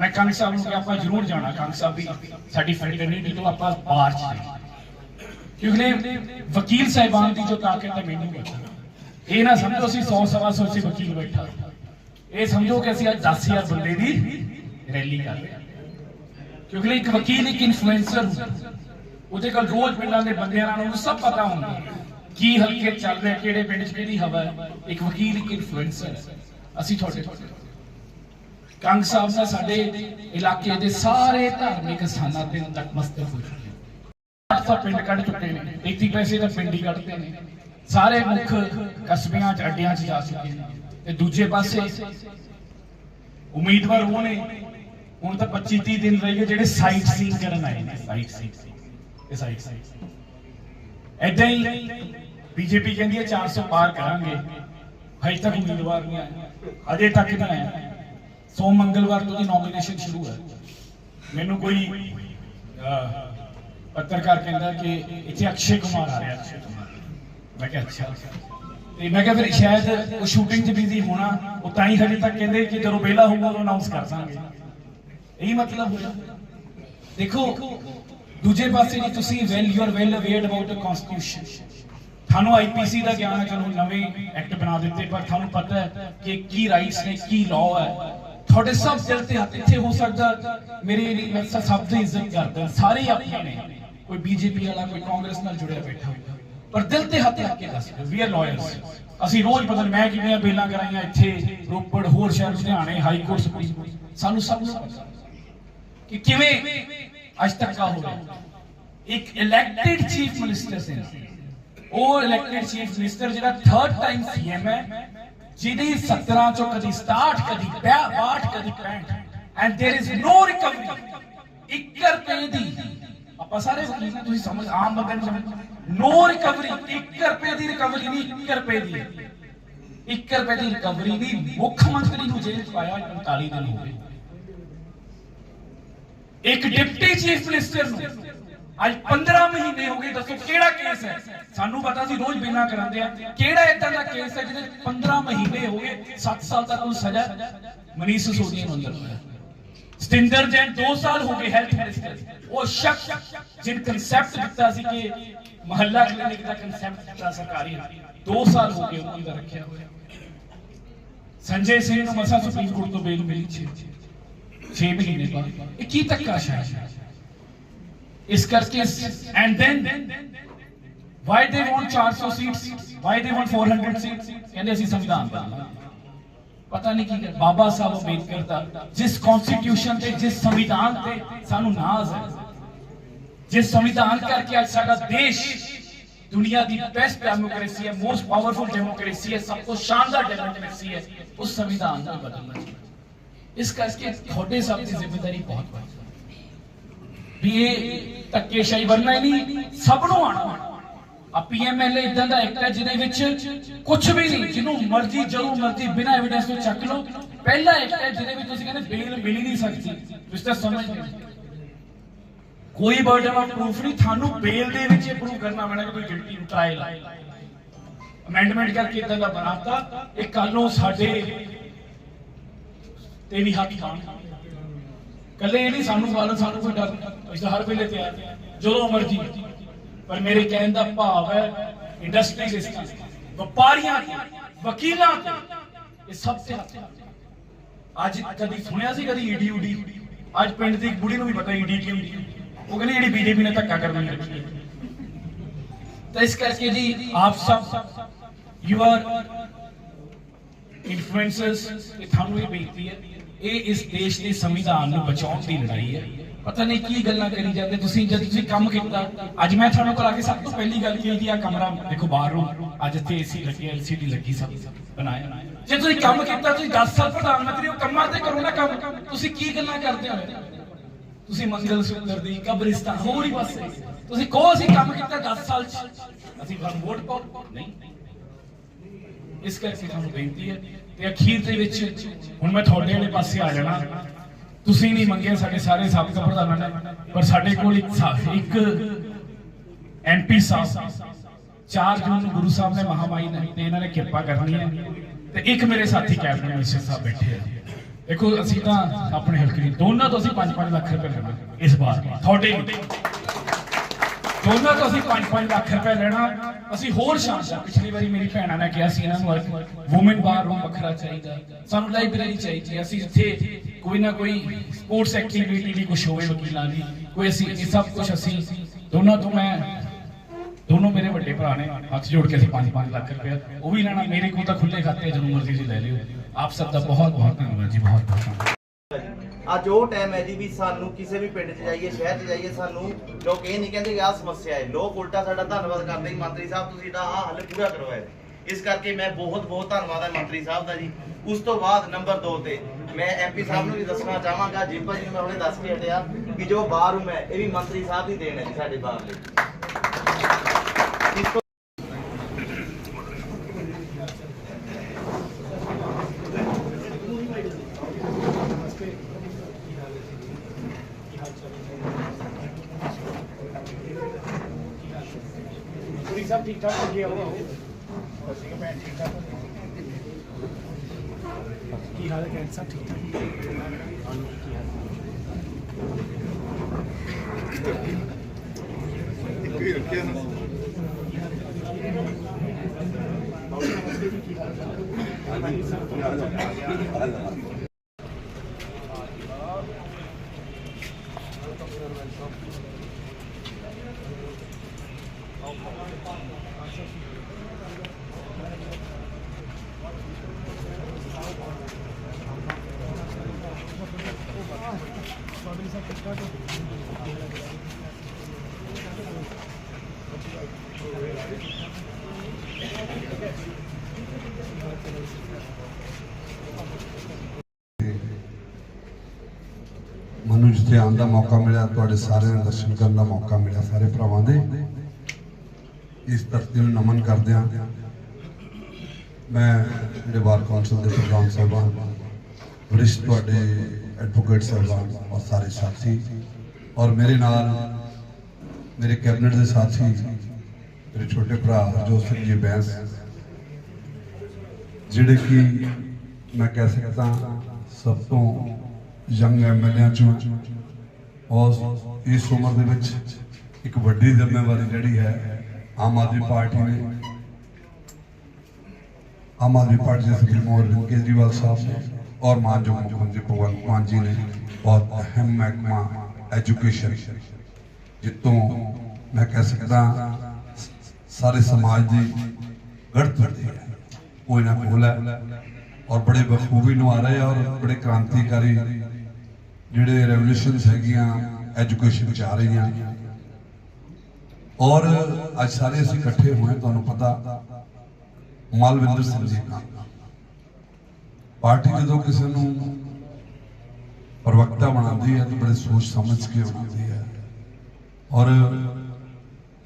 Speaker 1: ਮੈਂ ਕੰਗ ਸਾਹਿਬ ਨੂੰ ਕਿ ਆਪਾਂ ਜ਼ਰੂਰ ਜਾਣਾ, ਕੰਗ ਸਾਹਿਬ ਵੀ ਸਾਡੀ ਫੈਟਰਨਿਟੀ ਤੋਂ ਆਪਾਂ ਬਾਹਰ ਚ ਕਿਉਂਕਿ ਵਕੀਲ ਸਾਹਿਬਾਨ ਦੀ ਜੋ ਤਾਕਤ ਹੈ ਮੈਨੂੰ ਪਤਾ ਇਹ ਨਾ ਸਮਝੋ ਅਸੀਂ 100 ਸਵਾ ਸੌ ਸੀ ਵਕੀਲ ਬੈਠਾ। ਇਹ ਸਮਝੋ ਕਿ ਅਸੀਂ ਅੱਜ 10000 ਬੰਦੇ ਦੀ ਰੈਲੀ ਕਰ ਰਹੇ ਹਾਂ। ਕਿਉਂਕਿ ਇੱਕ ਵਕੀਲ, ਇੱਕ ਇਨਫਲੂਐਂਸਰ ਉਹਦੇ ਕੋਲ ਰੋਜ਼ ਪਿੰਡਾਂ ਦੇ ਬੰਦਿਆਂ ਨਾਲ ਉਹਨੂੰ ਸਭ ਪਤਾ ਹੁੰਦਾ ਕੀ ਹਲਕੇ ਚੱਲ ਰਿਹਾ, ਕਿਹੜੇ ਪਿੰਡ 'ਚ ਕਿਹੜੀ ਹਵਾ ਹੈ। ਇੱਕ ਵਕੀਲ, ਇੱਕ ਇਨਫਲੂਐਂਸਰ ਅਸੀਂ ਤੁਹਾਡੇ ਕੰਗ ਸਾਹਿਬ ਨਾਲ ਸਾਡੇ ਇਲਾਕੇ ਦੇ ਸਾਰੇ ਧਾਰਮਿਕ ਸਥਾਨਾਂ ਤੇ ਨਤਮਸਤਕ ਹੋ ਚੁੱਕੇ ਆਪਾਂ ਪਿੰਡ ਕੱਢ ਚੁੱਕੇ ਨੇ। 31 ਪੈਸੇ ਦਾ ਪਿੰਡ ਹੀ ਕੱਢਦੇ ਨੇ। ਸਾਰੇ ਮੁੱਖ ਕਸਬਿਆਂ 'ਚ, ਅੱਡਿਆਂ 'ਚ ਜਾ ਚੁੱਕੇ ਨੇ। ਤੇ ਦੂਜੇ ਪਾਸੇ ਉਮੀਦਵਾਰ ਉਹ ਨੇ। ਹੁਣ ਤਾਂ 25 30 ਦਿਨ ਰਹਿ ਗਏ, ਜਿਹੜੇ ਸਾਈਟ ਸੀਨ ਕਰਨ ਆਏ ਨੇ। ਸਾਈਟ ਸੀਨ ਇਹ ਸਾਈਟ ਸੀਨ ਐਦਾਂ ਹੀ ਬੀਜੇਪੀ ਕਹਿੰਦੀ ਹੈ 400 ਪਾਰ ਕਰਾਂਗੇ। ਹਜੇ ਤੱਕ ਉਮੀਦਵਾਰ ਨਹੀਂ ਆਏ। ਅਜੇ ਤੱਕ ਨਹੀਂ ਆਇਆ ਸੋ ਮੰਗਲਵਾਰ ਤੋਂ ਦੀ ਨੋਮੀਨੇਸ਼ਨ ਸ਼ੁਰੂ ਹੈ। ਮੈਨੂੰ ਕੋਈ ਪੱਤਰਕਾਰ ਕਹਿੰਦਾ ਕਿ ਇੱਥੇ ਅਕਸ਼ੇ ਕੁਮਾਰ ਆ ਰਿਹਾ ਅਕਸ਼ੇ ਕੁਮਾਰ। ਮੈਂ ਕਿਹਾ, ਅੱਛਾ। ਤੇ ਮੈਂ ਕਿਹਾ, ਫਿਰ ਸ਼ਾਇਦ ਉਹ ਸ਼ੂਟਿੰਗ 'ਚ ਬਿਜ਼ੀ ਹੋਣਾ, ਉਹ ਤਾਂ ਹੀ ਹਜੇ ਤੱਕ ਕਹਿੰਦੇ ਕਿ ਜਦੋਂ ਵਿਹਲਾ ਹੋਊਗਾ ਉਹ ਅਨਾਉਂਸ ਕਰ ਦਾਂਗੇ। ਇਹੀ ਮਤਲਬ ਹੋਇਆ। ਦੇਖੋ, ਦੂਜੇ ਪਾਸੇ ਜੀ ਤੁਸੀਂ well you are well awared about the constitution ਤੁਹਾਨੂੰ ਆਈਪੀਸੀ ਦਾ ਗਿਆਨ ਹੈ ਚਲੋ ਨਵੇਂ ਐਕਟ ਬਣਾ ਦਿੱਤੇ, ਪਰ ਤੁਹਾਨੂੰ ਪਤਾ ਹੈ ਕਿ ਕੀ ਰਾਈਟਸ ਨੇ, ਕੀ ਲਾਅ ਹੈ। ਤੁਹਾਡੇ ਸਭ ਦਿਲ ਤੇ ਹੱਥ ਇੱਥੇ ਹੋ ਸਕਦਾ। ਮੇਰੇ, ਮੈਂ ਸਭ ਦੀ ਇੱਜ਼ਤ ਕਰਦਾ, ਸਾਰੇ ਆਪਣੇ ਨੇ। ਕੋਈ ਬੀਜੇਪੀ ਵਾਲਾ ਕੋਈ ਕਾਂਗਰਸ ਨਾਲ ਜੁੜਿਆ ਬੈਠਾ ਹੋਇਆ ਪਰ ਦਿਲ ਤੇ ਹੱਥ ਰੱਖ ਕੇ ਦੱਸ ਵੀ ਆਰ ਲਾਇਰਸ ਅਸੀਂ ਰੋਜ਼ ਬਦਲ ਮੈਂ ਕਿਵੇਂ ਬੇਲਾਂ ਕਰਾਈਆਂ ਇੱਥੇ ਰੋਪੜ ਹੋਰ ਸ਼ਹਿਰ ਲੁਧਿਆਣੇ ਹਾਈ ਕੋਰਟ ਸੁਪਰੀਮ ਕੋਰਟ ਸਾਨੂੰ ਸਭ ਨੂੰ ਪਤਾ ਕਿ ਕਿਵੇਂ ਅੱਜ ਤੱਕ ਆ ਹੋ ਰਿਹਾ ਇੱਕ ਇਲੈਕਟਿਡ ਚੀਫ ਮਿਨਿਸਟਰ ਸੀ ਉਹ ਇਲੈਕਟਿਡ ਚੀਫ ਮਿਨਿਸਟਰ ਜਿਹੜਾ ਥਰਡ ਟਾਈਮ ਸੀਐਮ ਹੈ ਜਿਹਦੀ 17 ਚੋਂ ਕਦੀ 67 ਕਦੀ 62 ਕਦੀ 65 and there is no recovery 1 ਰੁਪਏ ਦੀ ਆਪਾਂ ਸਾਰੇ ਵਕੀਲ ਨੇ, ਤੁਸੀਂ ਸਮਝ, ਆਮ ਬੰਦੇ ਨੂੰ ਸਮਝ। ਨੋ ਰਿਕਵਰੀ 1 ਰੁਪਏ ਦੀ ਰਿਕਵਰੀ ਨਹੀਂ 1 ਰੁਪਏ ਦੀ। 1 ਰੁਪਏ ਦੀ ਰਿਕਵਰੀ ਨਹੀਂ, ਮੁੱਖ ਮੰਤਰੀ ਨੂੰ ਜੇਲ੍ਹ ਚ ਪਾਇਆ 45 ਦਿਨ ਹੋ ਗਏ। ਇੱਕ ਡਿਪਟੀ ਚੀਫ ਮਿਨਿਸਟਰ ਨੂੰ ਅੱਜ 15 ਮਹੀਨੇ ਹੋ ਗਏ, ਦੱਸੋ ਕਿਹੜਾ ਕੇਸ ਹੈ? ਸਾਨੂੰ ਪਤਾ ਸੀ, ਰੋਜ਼ ਬਿਨਾ ਕਰਾਉਂਦੇ ਆ। ਕਿਹੜਾ ਇਦਾਂ ਦਾ ਕੇਸ ਹੈ ਜਿਹਦੇ 'ਚ 15 ਮਹੀਨੇ ਹੋ ਗਏ 7 ਸਾਲ ਤੱਕ ਉਹ ਸਜ਼ਾ ਮਨੀਸ਼ ਸਿਸੋਦੀਆ ਨੂੰ ਅੰਦਰ ਹੋਇਆ। ਸਤਿੰਦਰ ਜੈਨ 2 ਸਾਲ ਹੋ ਗਏ ਹੈਲਥ ਮਿਨਿਸਟਰ ਉਹ ਸ਼ਖਸ ਜਿਨ ਕਨਸੈਪਟ ਦਿੱਤਾ ਸੀ ਕਿ ਮਹੱਲਾ ਕਲੀਨਿਕ ਦਾ ਕਨਸੈਪਟ ਦਿੱਤਾ ਸਰਕਾਰੀ 2 ਸਾਲ ਹੋ ਗਏ ਉਹਨੂੰ ਅੰਦਰ ਰੱਖਿਆ ਹੋਇਆ। ਸੰਜੇ ਸਿੰਘ ਨੂੰ ਮਸਾ ਸੁਪਰੀਮ ਕੋਰਟ ਤੋਂ ਬੇਲ ਮਿਲੀ 6 6 ਮਹੀਨੇ ਬਾਅਦ। ਇਹ ਕੀ ਧੱਕਾਸ਼ਾ ਹੈ ਇਸ ਕਰਕੇ and then why they want 400 seats why they want 400 seats ਕਹਿੰਦੇ ਅਸੀਂ ਸੰਵਿਧਾਨ ਬਦਲਣਾ ਪਤਾ ਨਹੀਂ ਕੀ ਬਾਬਾ ਸਾਹਿਬ ਅੰਬੇਦਕਰ ਦਾ ਜਿਸ ਕਨਸਟੀਟਿਊਸ਼ਨ ਤੇ, ਜਿਸ ਸੰਵਿਧਾਨ ਤੇ ਸਾਨੂੰ ਨਾਜ਼ ਹੈ, ਜਿਸ ਸੰਵਿਧਾਨ ਕਰਕੇ ਅੱਜ ਸਾਡਾ ਦੇਸ਼ ਦੁਨੀਆ ਦੀ ਬੈਸਟ ਡੈਮੋਕ੍ਰੇਸੀ ਹੈ ਮੋਸਟ ਪਾਵਰਫੁਲ ਡੈਮੋਕ੍ਰੇਸੀ ਹੈ, ਸਭ ਤੋਂ ਸ਼ਾਨਦਾਰ ਡੈਮੋਕ੍ਰੇਸੀ ਹੈ, ਉਸ ਸੰਵਿਧਾਨ ਨੂੰ ਬਦਲਣਾ ਚਾਹੀਦਾ ਇਸ ਕਰਕੇ ਤੁਹਾਡੇ ਸਭ ਦੀ ਜ਼ਿੰਮੇਵਾਰੀ ਬਹੁਤ ਵੱਡੀ ਵੀ ਇਹ ਧੱਕੇਸ਼ਾਹੀ ਵਰਨਾ ਹੀ ਨਹੀਂ, ਸਭ ਨੂੰ ਆਣਾ ਆ ਪੀਐਮਐਲਏ ਇਦਾਂ ਦਾ ਐਕਟ ਹੈ ਜਿਹਦੇ ਵਿੱਚ ਕੁਝ ਵੀ ਨਹੀਂ, ਜਿਹਨੂੰ ਮਰਜ਼ੀ ਜਦੋਂ ਮਰਜ਼ੀ ਬਿਨਾਂ ਐਵੀਡੈਂਸ ਤੋਂ ਚੱਕ ਲਓ। ਪਹਿਲਾ ਐਕਟ ਹੈ ਜਿਹਦੇ ਵਿੱਚ ਤੁਸੀਂ ਕਹਿੰਦੇ ਬੇਲ ਮਿਲ ਹੀ ਨਹੀਂ ਸਕਦੀ। ਤੁਸੀਂ ਤਾਂ ਸਮਝਦੇ ਕੋਈ ਬਰਡਨ ਆਫ ਪ੍ਰੂਫ ਨਹੀਂ, ਤੁਹਾਨੂੰ ਬੇਲ ਦੇ ਵਿੱਚ ਇਹ ਪ੍ਰੂਫ ਕਰਨਾ ਪੈਣਾ ਕਿ ਕੋਈ ਗਿਲਟੀ ਨੂੰ ਟ੍ਰਾਇਲ ਅਮੈਂਡਮੈਂਟ ਕਰਕੇ ਇਦਾਂ ਦਾ ਬਣਾਤਾ, ਇਹ ਕੱਲ ਨੂੰ ਸਾਡੇ ਤੇ ਵੀ ਹੱਥ ਪਾਣ ਕੱਲੇ ਇਹ ਨਹੀਂ, ਸਾਨੂੰ ਵਾਲ ਸਾਨੂੰ ਕੋਈ ਡਰ ਨਹੀਂ। ਅਸੀਂ ਹਰ ਵੇਲੇ ਤਿਆਰ ਜਦੋਂ ਮਰਜ਼ੀ। ਪਰ ਮੇਰੇ ਕਹਿਣ ਦਾ ਭਾਵ ਹੈ ਇੰਡਸਟਰੀਲਿਸਟਾਂ ਵਪਾਰੀਆਂ ਵਕੀਲਾਂ ਇਹ ਸਭ ਤੇ ਹੱਥ ਅੱਜ ਕਦੀ ਸੁਣਿਆ ਸੀ, ਕਦੀ ਈਡੀ ਊਡੀ ਅੱਜ ਪਿੰਡ ਦੀ ਇੱਕ ਬੁੜੀ ਨੂੰ ਵੀ ਪਤਾ ਈਡੀ ਕੀ ਹੁੰਦੀ ਉਹ ਕਹਿੰਦੀ, ਜਿਹੜੀ ਬੀਜੇਪੀ ਨੇ ਧੱਕਾ ਕਰਨਾ ਰੱਖੀ ਤਾਂ ਇਸ ਕਰਕੇ ਜੀ, ਆਪ ਸਭ ਯੂ ਇਨਫਲੂਐਂਸਰਸ ਇਹ ਤੁਹਾਨੂੰ ਇਹ ਬੇਨਤੀ ਹੈ, ਇਹ ਇਸ ਦੇਸ਼ ਦੇ ਸੰਵਿਧਾਨ ਨੂੰ ਬਚਾਉਣ ਦੀ ਲੜਾਈ ਹੈ। ਪਤਾ ਨਹੀਂ ਕੀ ਗੱਲਾਂ ਕਰੀ ਜਾਂਦੇ। ਤੁਸੀਂ ਜਦ ਤੁਸੀਂ ਕੰਮ ਕੀਤਾ, ਅੱਜ ਮੈਂ ਤੁਹਾਨੂੰ ਕੋਲ ਆ ਕੇ ਸਭ ਤੋਂ ਪਹਿਲੀ ਗੱਲ ਕੀ ਸੀ ਆ ਕਮਰਾ ਦੇਖੋ ਬਾਹਰ, ਅੱਜ ਇੱਥੇ ਏਸੀ ਲੱਗੀ ਐਲਸੀਡੀ ਲੱਗੀ ਸਭ ਬਣਾਇਆ। ਜੇ ਤੁਸੀਂ ਕੰਮ ਕੀਤਾ, ਤੁਸੀਂ 10 ਸਾਲ ਪ੍ਰਧਾਨ ਮੰਤਰੀ ਹੋ, ਕੰਮਾਂ ਤੇ ਕਰੋ ਨਾ ਕੰਮ। ਤੁਸੀਂ ਕੀ ਗੱਲਾਂ ਕਰਦੇ ਹੋ? ਤੁਸੀਂ ਮੰਗਲ ਸੁੰਦਰ ਦੀ, ਕਬਰਿਸਤਾਨ, ਹੋਰ ਹੀ ਪਾਸੇ। ਤੁਸੀਂ ਕਹੋ ਅਸੀਂ ਕੰਮ ਕੀਤਾ 10 ਸਾਲ ਚ? ਅਸੀਂ ਵੋਟ ਪਾਓ। ਨਹੀਂ। ਇਸ ਕਰਕੇ ਤੁਹਾਨੂੰ ਬੇਨਤੀ ਹੈ ਤੇ ਅਖੀਰ ਦੇ ਵਿੱਚ ਹੁਣ ਮੈਂ ਤੁਹਾਡੇ ਵਾਲੇ ਪਾਸੇ ਆ ਜਾਣਾ। ਤੁਸੀਂ ਨਹੀਂ ਮੰਗਿਆ ਸਾਡੇ ਸਾਰੇ ਸਾਬਕਾ ਪ੍ਰਧਾਨਾਂ ਨੇ, ਪਰ ਸਾਡੇ ਕੋਲ ਇੱਕ ਸਾ- ਇੱਕ ਐਮਪੀ ਸਾਹਿਬ 4 ਜੂਨ ਨੂੰ ਗੁਰੂ ਸਾਹਿਬ ਨੇ ਮਹਾਮਾਈ ਨੇ, ਤੇ ਇਹਨਾਂ ਨੇ ਕਿਰਪਾ ਕਰਨੀ ਹੈ ਤੇ ਇੱਕ ਮੇਰੇ ਸਾਥੀ ਕੈਬਨਿਟ ਮਿਨਿਸਟਰ ਸਾਹਿਬ ਬੈਠੇ ਆ। ਦੇਖੋ, ਅਸੀਂ ਤਾਂ ਆਪਣੇ ਹਲਕੇ ਦੀ, ਦੋਨਾਂ ਤੋਂ ਅਸੀਂ 5-5 ਲੱਖ ਰੁਪਏ ਲੈਣਾ ਇਸ ਵਾਰ, ਤੁਹਾਡੇ ਦੋਨਾਂ ਤੋਂ ਅਸੀਂ 5-5 ਲੱਖ ਰੁਪਏ ਲੈਣਾ। ਅਸੀਂ ਹੋਰ ਸ਼ਾਨਦਾਰ ਪਿਛਲੀ ਵਾਰੀ ਮੇਰੀ ਭੈਣਾਂ ਨੇ ਕਿਹਾ ਸੀ ਇਹਨਾਂ ਨੂੰ ਔਮਨ ਬਾਰ ਰੂਮ ਵੱਖਰਾ ਚਾਹੀਦਾ। ਸਾਨੂੰ ਲਾਇਬ੍ਰੇਰੀ ਚਾਹੀਦੀ ਅਸੀਂ ਇੱਥੇ ਕੋਈ ਨਾ ਕੋਈ ਸਪੋਰਟਸ ਐਕਟੀਵਿਟੀ ਦੀ ਕੁਝ ਹੋਵੇ ਵਕੀਲਾਂ ਦੀ, ਕੋਈ ਅਸੀਂ ਇਹ ਸਭ ਕੁਝ ਅਸੀਂ ਦੋਨਾਂ ਤੋਂ ਮੈਂ, ਦੋਨੋਂ ਮੇਰੇ ਵੱਡੇ ਭਰਾ ਨੇ ਹੱਥ ਜੋੜ ਕੇ ਅਸੀਂ 5-5 ਲੱਖ ਰੁਪਏ ਉਹ ਵੀ ਲੈਣਾ। ਮੇਰੇ ਕੋਲ ਤਾਂ ਖੁੱਲੇ ਖਾਤੇ ਜਦੋਂ ਮਰਜ਼ੀ ਜੀ ਲੈ ਲਿਓ। ਆਪ ਸਭ ਦਾ ਬਹੁਤ ਬਹੁਤ ਧੰਨਵਾਦ ਜੀ, ਬਹੁਤ ਬਹੁਤ ਧੰਨਵਾਦ।
Speaker 2: ਅੱਜ ਉਹ ਟਾਈਮ ਹੈ ਜੀ ਵੀ ਸਾਨੂੰ ਕਿਸੇ ਵੀ ਪਿੰਡ 'ਚ ਜਾਈਏ, ਸ਼ਹਿਰ 'ਚ ਜਾਈਏ, ਸਾਨੂੰ ਲੋਕ ਇਹ ਨਹੀਂ ਕਹਿੰਦੇ ਕਿ ਆਹ ਸਮੱਸਿਆ ਹੈ। ਲੋਕ ਉਲਟਾ ਸਾਡਾ ਧੰਨਵਾਦ ਕਰਦੇ ਹੀ ਮੰਤਰੀ ਸਾਹਿਬ, ਤੁਸੀਂ ਦਾ ਆਹ ਹੱਲ ਪੂਰਾ ਕਰਵਾਇਆ। ਇਸ ਕਰਕੇ ਮੈਂ ਬਹੁਤ ਬਹੁਤ ਧੰਨਵਾਦ ਹੈ ਮੰਤਰੀ ਸਾਹਿਬ ਦਾ ਜੀ। ਉਸ ਤੋਂ ਬਾਅਦ ਨੰਬਰ 2 ਤੇ ਮੈਂ ਐਮਪੀ ਸਾਹਿਬ ਨੂੰ ਵੀ ਦੱਸਣਾ ਚਾਹਾਂਗਾ। ਜੀਪਾ ਜੀ ਨੂੰ ਮੈਂ ਹੁਣੇ ਦੱਸ ਕੇ ਹਟਿਆ ਕਿ ਜੋ ਬਾਥਰੂਮ ਹੈ ਇਹ ਵੀ ਮੰਤਰੀ ਸਾਹਿਬ ਦੀ ਦੇਣ ਹੈ ਜੀ ਸਾਡੇ ਬਾਹਰ ਲਈ।
Speaker 1: ਠੀਕ ਠਾਕ ਲੱਗੇ ਆਓ ਅਸੀਂ ਭੈਣ ਠੀਕ ਠਾਕ ਕੀ ਹਾਲ ਹੈ ਕੈਂਸਰ ਸਭ
Speaker 3: ਮੈਨੂੰ ਜਿੱਥੇ ਆਉਣ ਦਾ ਮੌਕਾ ਮਿਲਿਆ, ਤੁਹਾਡੇ ਸਾਰਿਆਂ ਦੇ ਦਰਸ਼ਨ ਕਰਨ ਦਾ ਮੌਕਾ ਮਿਲਿਆ, ਸਾਰੇ ਭਰਾਵਾਂ ਦੇ। ਇਸ ਧਰਤੀ ਨੂੰ ਨਮਨ ਕਰਦਿਆਂ ਮੈਂ ਜਿਹੜੇ ਵਾਰ ਕੌਂਸਲ ਦੇ ਪ੍ਰਧਾਨ ਸਾਹਿਬਾਨ, ਵਰਿਸ਼ਟ ਤੁਹਾਡੇ ਐਡਵੋਕੇਟ ਸਾਹਿਬਾਨ ਔਰ ਸਾਰੇ ਸਾਥੀ ਔਰ ਮੇਰੇ ਨਾਲ ਮੇਰੇ ਕੈਬਨਿਟ ਦੇ ਸਾਥੀ, ਮੇਰੇ ਛੋਟੇ ਭਰਾ ਹਰਜੋਤ ਸਿੰਘ ਜੀ ਬੈਂਸ, ਜਿਹੜੇ ਕਿ ਮੈਂ ਕਹਿ ਸਕਦਾ ਸਭ ਤੋਂ ਯੰਗ ਐਮਐਲਏ ਚੋਂ। ਔਰ ਇਸ ਉਮਰ ਦੇ ਵਿੱਚ ਇੱਕ ਵੱਡੀ ਜ਼ਿੰਮੇਵਾਰੀ ਜਿਹੜੀ ਹੈ ਆਮ ਆਦਮੀ ਪਾਰਟੀ ਨੇ, ਆਮ ਆਦਮੀ ਪਾਰਟੀ ਦੇ ਸੁਪਰੀਮੋ ਅਰਵਿੰਦ ਕੇਜਰੀਵਾਲ ਸਾਹਿਬ ਨੇ ਔਰ ਮਾਨਯੋਗ ਮੁੱਖ ਮੰਤਰੀ ਭਗਵੰਤ ਮਾਨ ਜੀ ਨੇ ਬਹੁਤ ਅਹਿਮ ਮਹਿਕਮਾ ਐਜੂਕੇਸ਼ਨ ਜਿੱਤੋਂ ਮੈਂ ਕਹਿ ਸਕਦਾ ਸਾਰੇ ਸਮਾਜ ਦੀ ਗੜਤ ਹੈ। ਉਹ ਇਹਨਾਂ ਕੋਲ ਹੈ। ਔਰ ਬੜੇ ਬਖੂਬੀ ਨੂੰ ਆ ਰਹੇ ਆ ਔਰ ਬੜੇ ਕ੍ਰਾਂਤੀਕਾਰੀ ਜਿਹੜੇ ਰੈਵੋਲੂਸ਼ਨਸ ਹੈਗੀਆਂ ਐਜੂਕੇਸ਼ਨ ਚ ਆ ਰਹੀਆਂ। ਔਰ ਅੱਜ ਸਾਰੇ ਅਸੀਂ ਇਕੱਠੇ ਹੋਏ, ਤੁਹਾਨੂੰ ਪਤਾ, ਮਾਲਵਿੰਦਰ ਸਿੰਘ ਜੀ ਨਾਲ ਪਾਰਟੀ ਜਦੋਂ ਕਿਸੇ ਨੂੰ ਪ੍ਰਵਕਤਾ ਬਣਾਉਂਦੀ ਹੈ, ਤਾਂ ਬੜੇ ਸੋਚ ਸਮਝ ਕੇ ਬਣਾਉਂਦੀ ਹੈ। ਔਰ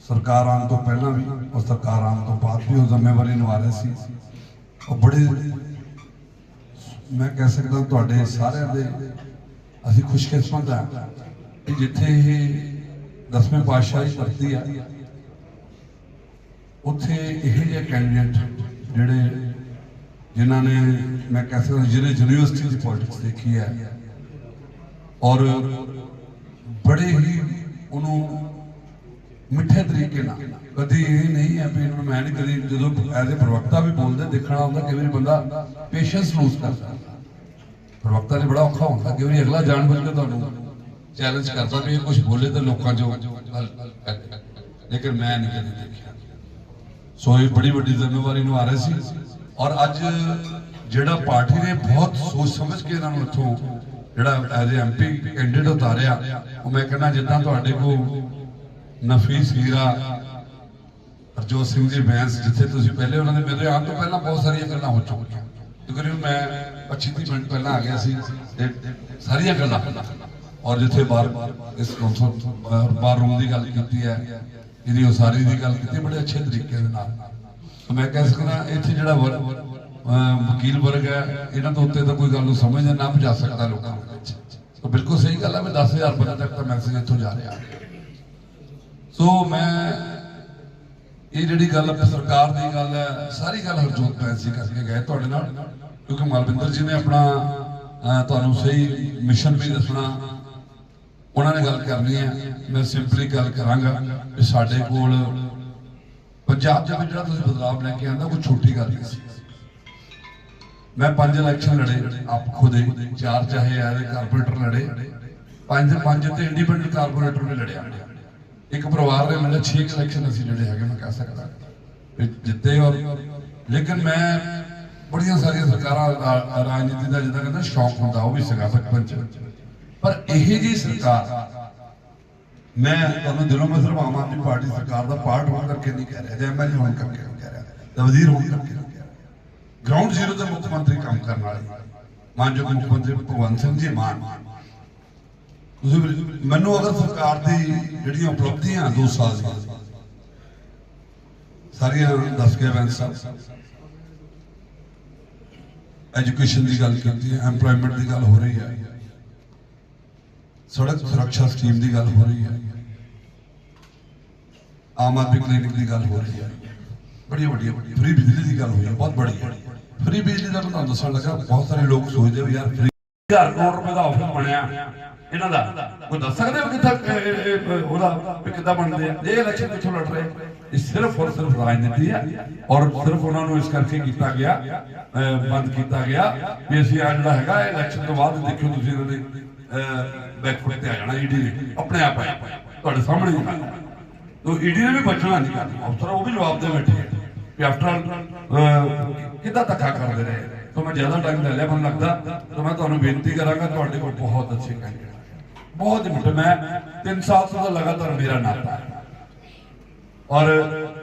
Speaker 3: ਸਰਕਾਰ ਆਉਣ ਤੋਂ ਪਹਿਲਾਂ ਵੀ, ਔਰ ਸਰਕਾਰ ਆਉਣ ਤੋਂ ਬਾਅਦ ਵੀ ਉਹ ਜ਼ਿੰਮੇਵਾਰੀ ਨਿਭਾ ਰਹੇ ਸੀ। ਉਹ ਬੜੇ, ਮੈਂ ਕਹਿ ਸਕਦਾ ਤੁਹਾਡੇ ਸਾਰਿਆਂ ਦੇ ਅਸੀਂ ਖੁਸ਼ਕਿਸਮਤ ਹਾਂ ਕਿ ਜਿੱਥੇ ਇਹ ਦਸਵੇਂ ਪਾਤਸ਼ਾਹ ਪਾਤਸ਼ਾਹੀ ਧਰਤੀ ਆ, ਉੱਥੇ ਇਹ ਜਿਹੇ ਕੈਂਡੀਡੇਟ ਜਿਹੜੇ ਜਿਨ੍ਹਾਂ ਨੇ ਮੈਂ ਕਹਿ ਸਕਦਾ ਜਿਹੜੇ ਯੂਨੀਵਰਸਿਟੀ ਦੀ ਪੋਲਿਟਿਕਸ ਦੇਖੀ ਹੈ ਔਰ ਬੜੇ ਹੀ ਉਹਨੂੰ ਮਿੱਠੇ ਤਰੀਕੇ ਨਾਲ, ਕਦੀ ਇਹ ਨਹੀਂ ਹੈ ਵੀ ਇਹਨੂੰ ਮੈਂ ਨਹੀਂ ਕਦੀ ਜਦੋਂ ਐਜ਼ ਅ ਪ੍ਰਵਕਤਾ ਵੀ ਬੋਲਦੇ ਦੇਖਣਾ ਹੁੰਦਾ ਕਿ ਵੀ ਬੰਦਾ ਪੇਸ਼ੈਂਸ ਲੂਜ਼ ਕਰਦਾ। ਪ੍ਰਵਕਤਾ ਨੇ ਬੜਾ ਔਖਾ ਹੁੰਦਾ ਕਿ ਵਾਰੀ ਅਗਲਾ ਜਾਣ ਬੁੱਝ ਕੇ ਤੁਹਾਨੂੰ ਚੈਲੰਜ ਕਰਦਾ ਵੀ ਕੁਝ ਬੋਲੇ ਤਾਂ ਲੋਕਾਂ ਚੋਂ ਲੇਕਿਨ ਮੈਂ ਨਹੀਂ ਕਦੀ ਦੇਖਿਆ। ਸੋ ਇਹ ਬੜੀ ਵੱਡੀ ਜ਼ਿੰਮੇਵਾਰੀ ਨੂੰ ਆ ਰਹੇ ਸੀ। ਔਰ ਅੱਜ ਜਿਹੜਾ ਪਾਰਟੀ ਨੇ ਬਹੁਤ ਸੋਚ ਸਮਝ ਕੇ ਇਹਨਾਂ ਨੂੰ ਇੱਥੋਂ ਜਿਹੜਾ ਐਜ਼ ਐਮਪੀ ਕੈਂਡੀਡੇਟ ਉਤਾਰਿਆ, ਉਹ ਮੈਂ ਕਹਿੰਦਾ ਜਿੱਦਾਂ ਤੁਹਾਡੇ ਕੋਲ ਨਫੀਸ ਹੀਰਾ ਹਰਜੋਤ ਸਿੰਘ ਜੀ ਬੈਂਸ ਜਿੱਥੇ ਤੁਸੀਂ ਪਹਿਲੇ ਉਹਨਾਂ ਦੇ ਮੇਰੇ ਆਉਣ ਤੋਂ ਪਹਿਲਾਂ ਬਹੁਤ ਸਾਰੀਆਂ ਗੱਲਾਂ ਹੋ ਚੁੱਕੀਆਂ। ਤਕਰੀਬਨ ਮੈਂ 25 30 ਮਿੰਟ ਪਹਿਲਾਂ ਆ ਗਿਆ ਸੀ ਤੇ ਸਾਰੀਆਂ ਗੱਲਾਂ। ਔਰ ਜਿੱਥੇ ਬਾਹਰ ਇਸ ਕੌਂਸਲ ਰੂਮ ਦੀ ਗੱਲ ਕੀਤੀ ਹੈ, ਇਹਦੀ ਉਸਾਰੀ ਦੀ ਗੱਲ ਕੀਤੀ, ਬੜੇ ਅੱਛੇ ਤਰੀਕੇ ਦੇ ਨਾਲ। ਮੈਂ ਕਹਿ ਸਕਦਾ, ਇੱਥੇ ਜਿਹੜਾ ਵਕੀਲ ਵਰਗ ਹੈ, ਇਹਨਾਂ ਤੋਂ ਉੱਤੇ ਤਾਂ ਕੋਈ ਗੱਲ ਨੂੰ ਸਮਝ ਨਾ ਪਹੁੰਚਾ ਸਕਦਾ ਲੋਕਾਂ ਦੇ ਵਿੱਚ। ਤਾਂ ਬਿਲਕੁਲ ਸਹੀ ਗੱਲ ਹੈ, ਵੀ 10000 ਬੰਦੇ ਤੱਕ ਤਾਂ ਮੈਸੇਜ ਇੱਥੋਂ ਜਾ ਰਿਹਾ। ਸੋ ਮੈਂ ਇਹ ਜਿਹੜੀ ਗੱਲ, ਸਰਕਾਰ ਦੀ ਗੱਲ ਹੈ, ਸਾਰੀ ਗੱਲ ਹਰਜੋਤ ਪੈਂਸੀ ਕਰਕੇ ਗਏ ਤੁਹਾਡੇ ਨਾਲ। ਕਿਉਂਕਿ ਮਲਵਿੰਦਰ ਜੀ ਨੇ ਆਪਣਾ ਤੁਹਾਨੂੰ ਸਹੀ ਮਿਸ਼ਨ ਵੀ ਦੱਸਣਾ। ਉਹਨਾਂ ਨੇ ਗੱਲ ਕਰਨੀ ਹੈ। ਮੈਂ ਸਿੰਪਲੀ ਗੱਲ ਕਰਾਂਗਾ ਕਿ ਸਾਡੇ ਕੋਲ ਪੰਜਾਬ ਦੇ ਵਿੱਚ ਜਿਹੜਾ ਤੁਸੀਂ ਬਦਲਾਅ ਲੈ ਕੇ ਆਂਦਾ ਕੋਈ ਛੋਟੀ ਗੱਲ ਨਹੀਂ ਸੀ। ਮੈਂ ਪੰਜ ਇਲੈਕਸ਼ਨ ਲੜੇ, ਆਪ ਖੁਦੇ ਚਾਰ ਚਾਹੇ ਆਏ ਕਾਰਪੋਰੇਟਰ ਲੜੇ। ਪੰਜ ਪੰਜ ਤੇ ਇੰਡੀਪੈਂਡੈਂਟ ਕਾਰਪੋਰੇਟਰ ਨੇ ਲੜਿਆ। ਇੱਕ ਪਰਿਵਾਰ ਦੇ ਮੇਰੇ 6 ਇਲੈਕਸ਼ਨ ਅਸੀਂ ਜਿਹੜੇ ਹੈਗੇ, ਮੈਂ ਕਹਿ ਸਕਦਾ। ਜਿੱਤੇ ਔਰ ਲੇਕਿਨ ਮੈਂ ਬੜੀਆਂ ਸਾਰੀਆਂ ਸਰਕਾਰਾਂ ਰਾਜਨੀਤੀ ਦਾ ਜਿੱਦਾਂ ਕਹਿੰਦਾ ਸ਼ੌਕ ਹੁੰਦਾ, ਉਹ ਵੀ ਸੀਗਾ ਬਚਪਨ ਚ। ਪਰ ਇਹ ਜੀ ਸਰਕਾਰ, ਮੈਂ ਤੁਹਾਨੂੰ ਦਿਲੋਂ ਮੈਂ ਆਮ ਆਦਮੀ ਪਾਰਟੀ ਸਰਕਾਰ ਦਾ ਪਾਰਟ ਹੋਣ ਕਰਕੇ ਨਹੀਂ ਕਹਿ ਰਿਹਾ, ਜਾਂ ਐਮਐਲਏ ਹੋਣ ਕਰਕੇ ਕਹਿ ਰਿਹਾ, ਜਾਂ ਵਜ਼ੀਰ ਹੋਣ ਕਰਕੇ ਗਰਾਊਂਡ ਜ਼ੀਰੋ ਤੇ ਮੁੱਖ ਮੰਤਰੀ ਕੰਮ ਕਰਨ ਵਾਲੇ, ਮਾਨਯੋਗ ਮੁੱਖ ਮੰਤਰੀ ਭਗਵੰਤ ਸਿੰਘ ਜੀ ਮਾਨ। ਤੁਸੀਂ ਮੈਨੂੰ ਅਗਰ ਸਰਕਾਰ ਦੀ ਜਿਹੜੀਆਂ ਉਪਲਬਧੀਆਂ ਦੋ ਸਾਲ ਦੀਆਂ, ਸਾਰੀਆਂ ਦੱਸ ਕੇ ਬੈਂਸ ਸਾਹਿਬ ਐਜੂਕੇਸ਼ਨ ਦੀ ਗੱਲ ਕੀਤੀ ਹੈ ਐਮਪਲੋਇਮੈਂਟ ਦੀ ਗੱਲ ਹੋ ਰਹੀ ਹੈ। ਸੜਕ ਸੁਰੱਖਿਆ ਸਕੀਮ ਦੀ ਗੱਲ ਹੋ ਰਹੀ ਹੈ। ਆਮ ਆਦਮੀ ਕਲੀਨਿਕ ਦੀ ਗੱਲ ਹੋ ਰਹੀ ਹੈ। ਬੜੀ ਵੱਡੀ ਵੱਡੀ ਫ੍ਰੀ ਬਿਜਲੀ ਦੀ ਗੱਲ ਹੋਈ ਹੈ, ਬਹੁਤ ਬੜੀ ਹੈ। ਫ੍ਰੀ ਬਿਜਲੀ ਦਾ ਮੈਂ ਤੁਹਾਨੂੰ ਦੱਸਣ ਲੱਗਾ, ਬਹੁਤ ਸਾਰੇ ਲੋਕ ਸੋਚਦੇ ਵੀ ਯਾਰ free ਹਜ਼ਾਰ ਕਰੋੜ ਰੁਪਏ ਦਾ ਆਫਿਸ ਬਣਿਆ। ਇਹਨਾਂ ਦਾ। ਕੋਈ ਦੱਸ ਸਕਦੇ ਹੋ ਕਿੱਥੇ ਉਹਦਾ ਵੀ ਕਿੱਦਾਂ ਬਣਦੇ ਆ? ਇਹ ਇਲੈਕਸ਼ਨ ਕਿੱਥੋਂ ਲੜ ਰਹੇ ਇਹ ਸਿਰਫ ਔਰ ਸਿਰਫ ਰਾਜਨੀਤੀ ਹੈ ਔਰ ਸਿਰਫ ਉਹਨਾਂ ਨੂੰ ਇਸ ਕਰਕੇ ਕੀਤਾ ਗਿਆ ਬੰਦ ਕੀਤਾ ਗਿਆ ਵੀ ਅਸੀਂ ਆ ਜਿਹੜਾ ਹੈਗਾ ਇਲੈਕਸ਼ਨ ਤੋਂ ਬਾਅਦ ਦੇਖਿਓ ਤੁਸੀਂ ਇਹਨਾਂ ਦੇ ਬੈਕਫੁੱਟ ਤੇ ਆ ਜਾਣਾ ਈਡੀ ਨੇ ਆਪਣੇ ਆਪ ਆਇਆ ਤੁਹਾਡੇ ਸਾਹਮਣੇ ਹੀ ਤੋ ਈਡੀ ਨੇ ਵੀ ਬਚਣਾ ਨਹੀਂ ਕਰਨਾ ਅਫਸਰ ਉਹ ਵੀ ਜਵਾਬ ਦੇ ਬੈਠੇ ਆ ਆਫਟਰ ਕਿੱਦਾਂ ਧੱਕਾ ਕਰਦੇ ਰਹੇ? ਤਾਂ ਮੈਂ ਜ਼ਿਆਦਾ ਟਾਈਮ ਲੈ ਲਿਆ, ਮੈਨੂੰ ਲੱਗਦਾ ਤਾਂ ਮੈਂ ਤੁਹਾਨੂੰ ਬੇਨਤੀ ਕਰਾਂਗਾ, ਤੁਹਾਡੇ ਕੋਲ ਬਹੁਤ ਅੱਛੇ ਕੈਂਡੀਡੇਟ ਬਹੁਤ ਮਿੱਠ। ਮੈਂ 3 ਸਾਲ ਤੋਂ ਲਗਾਤਾਰ ਮੇਰਾ ਨਾਤਾ ਹੈ। ਔਰ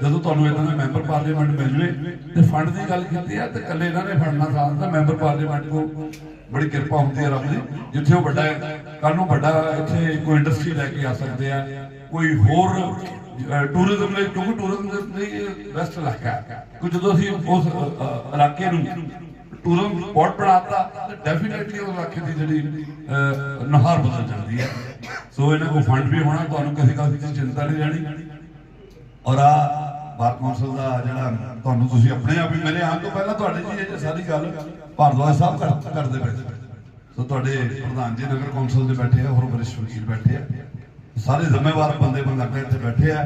Speaker 3: ਜਦੋਂ ਤੁਹਾਨੂੰ ਇਹਨਾਂ ਦੇ ਮੈਂਬਰ ਪਾਰਲੀਮੈਂਟ ਮਿਲ ਜਵੇ ਤੇ ਫੰਡ ਦੀ ਗੱਲ ਕੀਤੀ ਹੈ, ਤੇ ਕੱਲੇ ਇਹਨਾਂ ਨੇ ਫੰਡ ਸਾਥ ਦਾ ਮੈਂਬਰ ਪਾਰਲੀਮੈਂਟ ਕੋ ਬੜੀ ਕਿਰਪਾ ਹੁੰਦੀ ਹੈ ਰੱਬ ਦੀ। ਜਿੱਥੇ ਉਹ ਵੱਡਾ ਕੱਲ ਨੂੰ ਵੱਡਾ ਇੱਥੇ ਕੋਈ ਇੰਡਸਟਰੀ ਲੈ ਕੇ ਆ ਸਕਦੇ ਆ, ਕੋਈ ਹੋਰ ਟੂਰਿਜ਼ਮ ਲਈ, ਕਿਉਂਕਿ ਟੂਰਿਜ਼ਮ ਲਈ ਬੈਸਟ ਇਲਾਕਾ ਹੈ। ਕਿ ਜਦੋਂ ਅਸੀਂ ਉਸ ਇਲਾਕੇ ਨੂੰ ਟੂਰਿਜ਼ਮ ਸਪੌਟ ਬਣਾਤਾ ਤਾਂ ਡੈਫੀਨਿਟਲੀ ਉਹ ਇਲਾਕੇ ਦੀ ਜਿਹੜੀ ਅ, ਬਦਲ ਜਾਂਦੀ ਹੈ। ਸੋ ਇਹਨਾਂ ਕੋ ਫੰਡ ਵੀ ਹੋਣਾ ਤੁਹਾਨੂੰ ਕਿਸੇ ਗੱਲ ਦੀ ਚਿੰਤਾ ਨਹੀਂ ਰਹਿਣੀ। ਔਰ ਆ ਬਾਰ ਕੌਂਸਲ ਦਾ ਜਿਹੜਾ ਤੁਹਾਨੂੰ ਤੁਸੀਂ ਆਪਣੇ ਆਪ ਹੀ ਮੇਰੇ ਆਉਣ ਤੋਂ ਪਹਿਲਾਂ ਤੁਹਾਡੇ ਜੀ ਇਹ ਸਾਰੀ ਗੱਲ ਭਾਰਦਵਾਜ ਸਾਹਿਬ ਕਰਦੇ ਪਏ ਸੋ। ਤੁਹਾਡੇ ਪ੍ਰਧਾਨ ਜੀ ਨਗਰ ਕੌਂਸਲ ਦੇ ਬੈਠੇ ਆ ਹੋਰ ਵਰਿਸ਼ਟ ਵਕੀਲ ਬੈਠੇ ਆ। ਸਾਰੇ ਜ਼ਿੰਮੇਵਾਰ ਬੰਦੇ ਬੰਦਾ ਇੱਥੇ ਬੈਠੇ ਆ।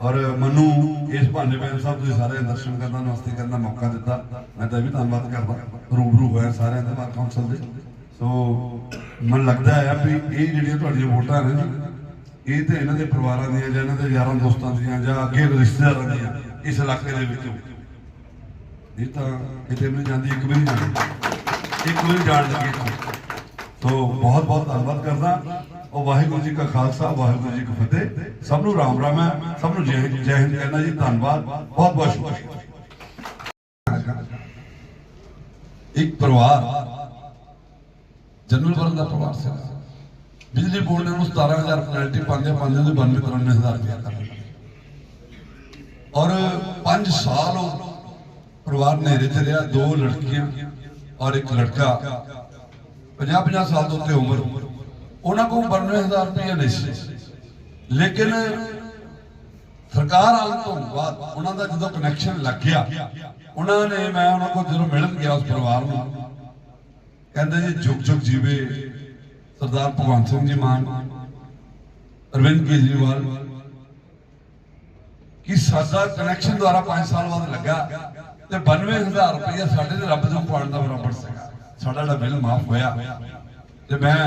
Speaker 3: ਔਰ ਮੈਨੂੰ, ਇਸ ਭਾਂਡੇ ਬੈਨ ਸਾਹਿਬ ਤੁਸੀਂ ਸਾਰੇ ਦਰਸ਼ਨ ਕਰਨ ਦਾ ਨਮਸਤੇ ਕਰਨ ਦਾ ਮੌਕਾ ਦਿੱਤਾ। ਮੈਂ ਤਾਂ ਇਹ ਵੀ ਧੰਨਵਾਦ ਕਰਦਾ, ਰੂਬਰੂ ਹੋਇਆ ਸਾਰਿਆਂ ਦੇ ਬਾਰ ਕੌਂਸਲ ਦੇ। ਸੋ ਮੈਨੂੰ ਲੱਗਦਾ ਹੈ ਵੀ ਇਹ ਜਿਹੜੀਆਂ ਤੁਹਾਡੀਆਂ ਵੋਟਾਂ ਨੇ, ਇਹ ਤੇ ਇਹਨਾਂ ਦੇ ਪਰਿਵਾਰਾਂ ਦੀਆਂ ਜਾਂ ਇਹਨਾਂ ਦੇ ਯਾਰਾਂ ਦੋਸਤਾਂ ਦੀਆਂ ਜਾਂ ਅੱਗੇ ਰਿਸ਼ਤੇਦਾਰਾਂ ਦੀਆਂ, ਇਸ ਇਲਾਕੇ ਦੇ ਵਿੱਚੋਂ। ਇਹ ਤਾਂ ਕਿਤੇ ਵੀ ਜਾਂਦੀ ਇੱਕ ਵੀ ਨਹੀਂ ਜਾਂਦੀ ਇੱਕ ਵੀ ਜਾਣ ਲੱਗੀ। ਇੱਥੋਂ। ਸੋ ਬਹੁਤ ਬਹੁਤ ਧੰਨਵਾਦ ਕਰਦਾ। ਉਹ ਵਾਹਿਗੁਰੂ ਜੀ ਕਾ ਖਾਲਸਾ, ਵਾਹਿਗੁਰੂ ਜੀ ਕੀ ਫਤਿਹ। ਸਭ ਨੂੰ ਰਾਮ ਰਾਮ ਹੈ, ਸਭ ਨੂੰ ਜੈ ਜੈ ਹਿੰਦ ਕਹਿਣਾ ਜੀ, ਧੰਨਵਾਦ। ਬਹੁਤ ਬਹੁਤ ਸ਼ੁਕਰੀਆ। ਇੱਕ ਪਰਿਵਾਰ, ਜਨਰਲ ਵਰਗ ਦਾ ਪਰਿਵਾਰ ਸੀ। ਬਿਜਲੀ ਬੋਰਡ ਨੇ ਉਹਨੂੰ 17000 ਪੈਨਲਟੀ ਪਾਉਂਦੇ ਪਾਉਂਦੇ ਉਹਦੇ 92 93000 ਰੁਪਇਆ ਕਰ ਔਰ 5 ਸਾਲ ਉਹ ਪਰਿਵਾਰ ਨੇਰੇ ਤੇ ਰਿਹਾ, ਦੋ ਲੜਕੀਆਂ ਔਰ ਇੱਕ ਲੜਕਾ। 50 50 ਸਾਲ ਤੋਂ ਉੱਤੇ ਉਮਰ। ਉਹਨਾਂ ਕੋਲ 92000 ਰੁਪਇਆ ਨਹੀਂ ਸੀ। ਲੇਕਿਨ ਸਰਕਾਰ ਆਉਣ ਤੋਂ ਬਾਅਦ ਉਹਨਾਂ ਦਾ ਜਦੋਂ ਕਨੈਕਸ਼ਨ ਲੱਗ ਗਿਆ, ਉਹਨਾਂ ਨੇ ਮੈਂ ਉਹਨਾਂ ਕੋਲ ਜਦੋਂ ਮਿਲਣ ਗਿਆ ਉਸ ਪਰਿਵਾਰ ਨੂੰ, ਕਹਿੰਦੇ ਜੀ, ਜੁਗ ਜੁਗ ਜੀਵੇ ਸਰਦਾਰ ਭਗਵੰਤ ਸਿੰਘ ਜੀ ਮਾਨ, ਅਰਵਿੰਦ ਕੇਜਰੀਵਾਲ, ਕਿ ਸਾਡਾ ਕਨੈਕਸ਼ਨ ਦੁਆਰਾ 5 ਸਾਲ ਬਾਅਦ ਲੱਗਾ ਤੇ 92000 ਰੁਪਏ ਸਾਡੇ ਦੇ ਰੱਬ ਦੇ ਪਾਣ ਦਾ ਬਰਾਬਰ ਸੀਗਾ। ਸਾਡਾ ਜਿਹੜਾ ਬਿੱਲ ਮਾਫ ਹੋਇਆ ਤੇ ਮੈਂ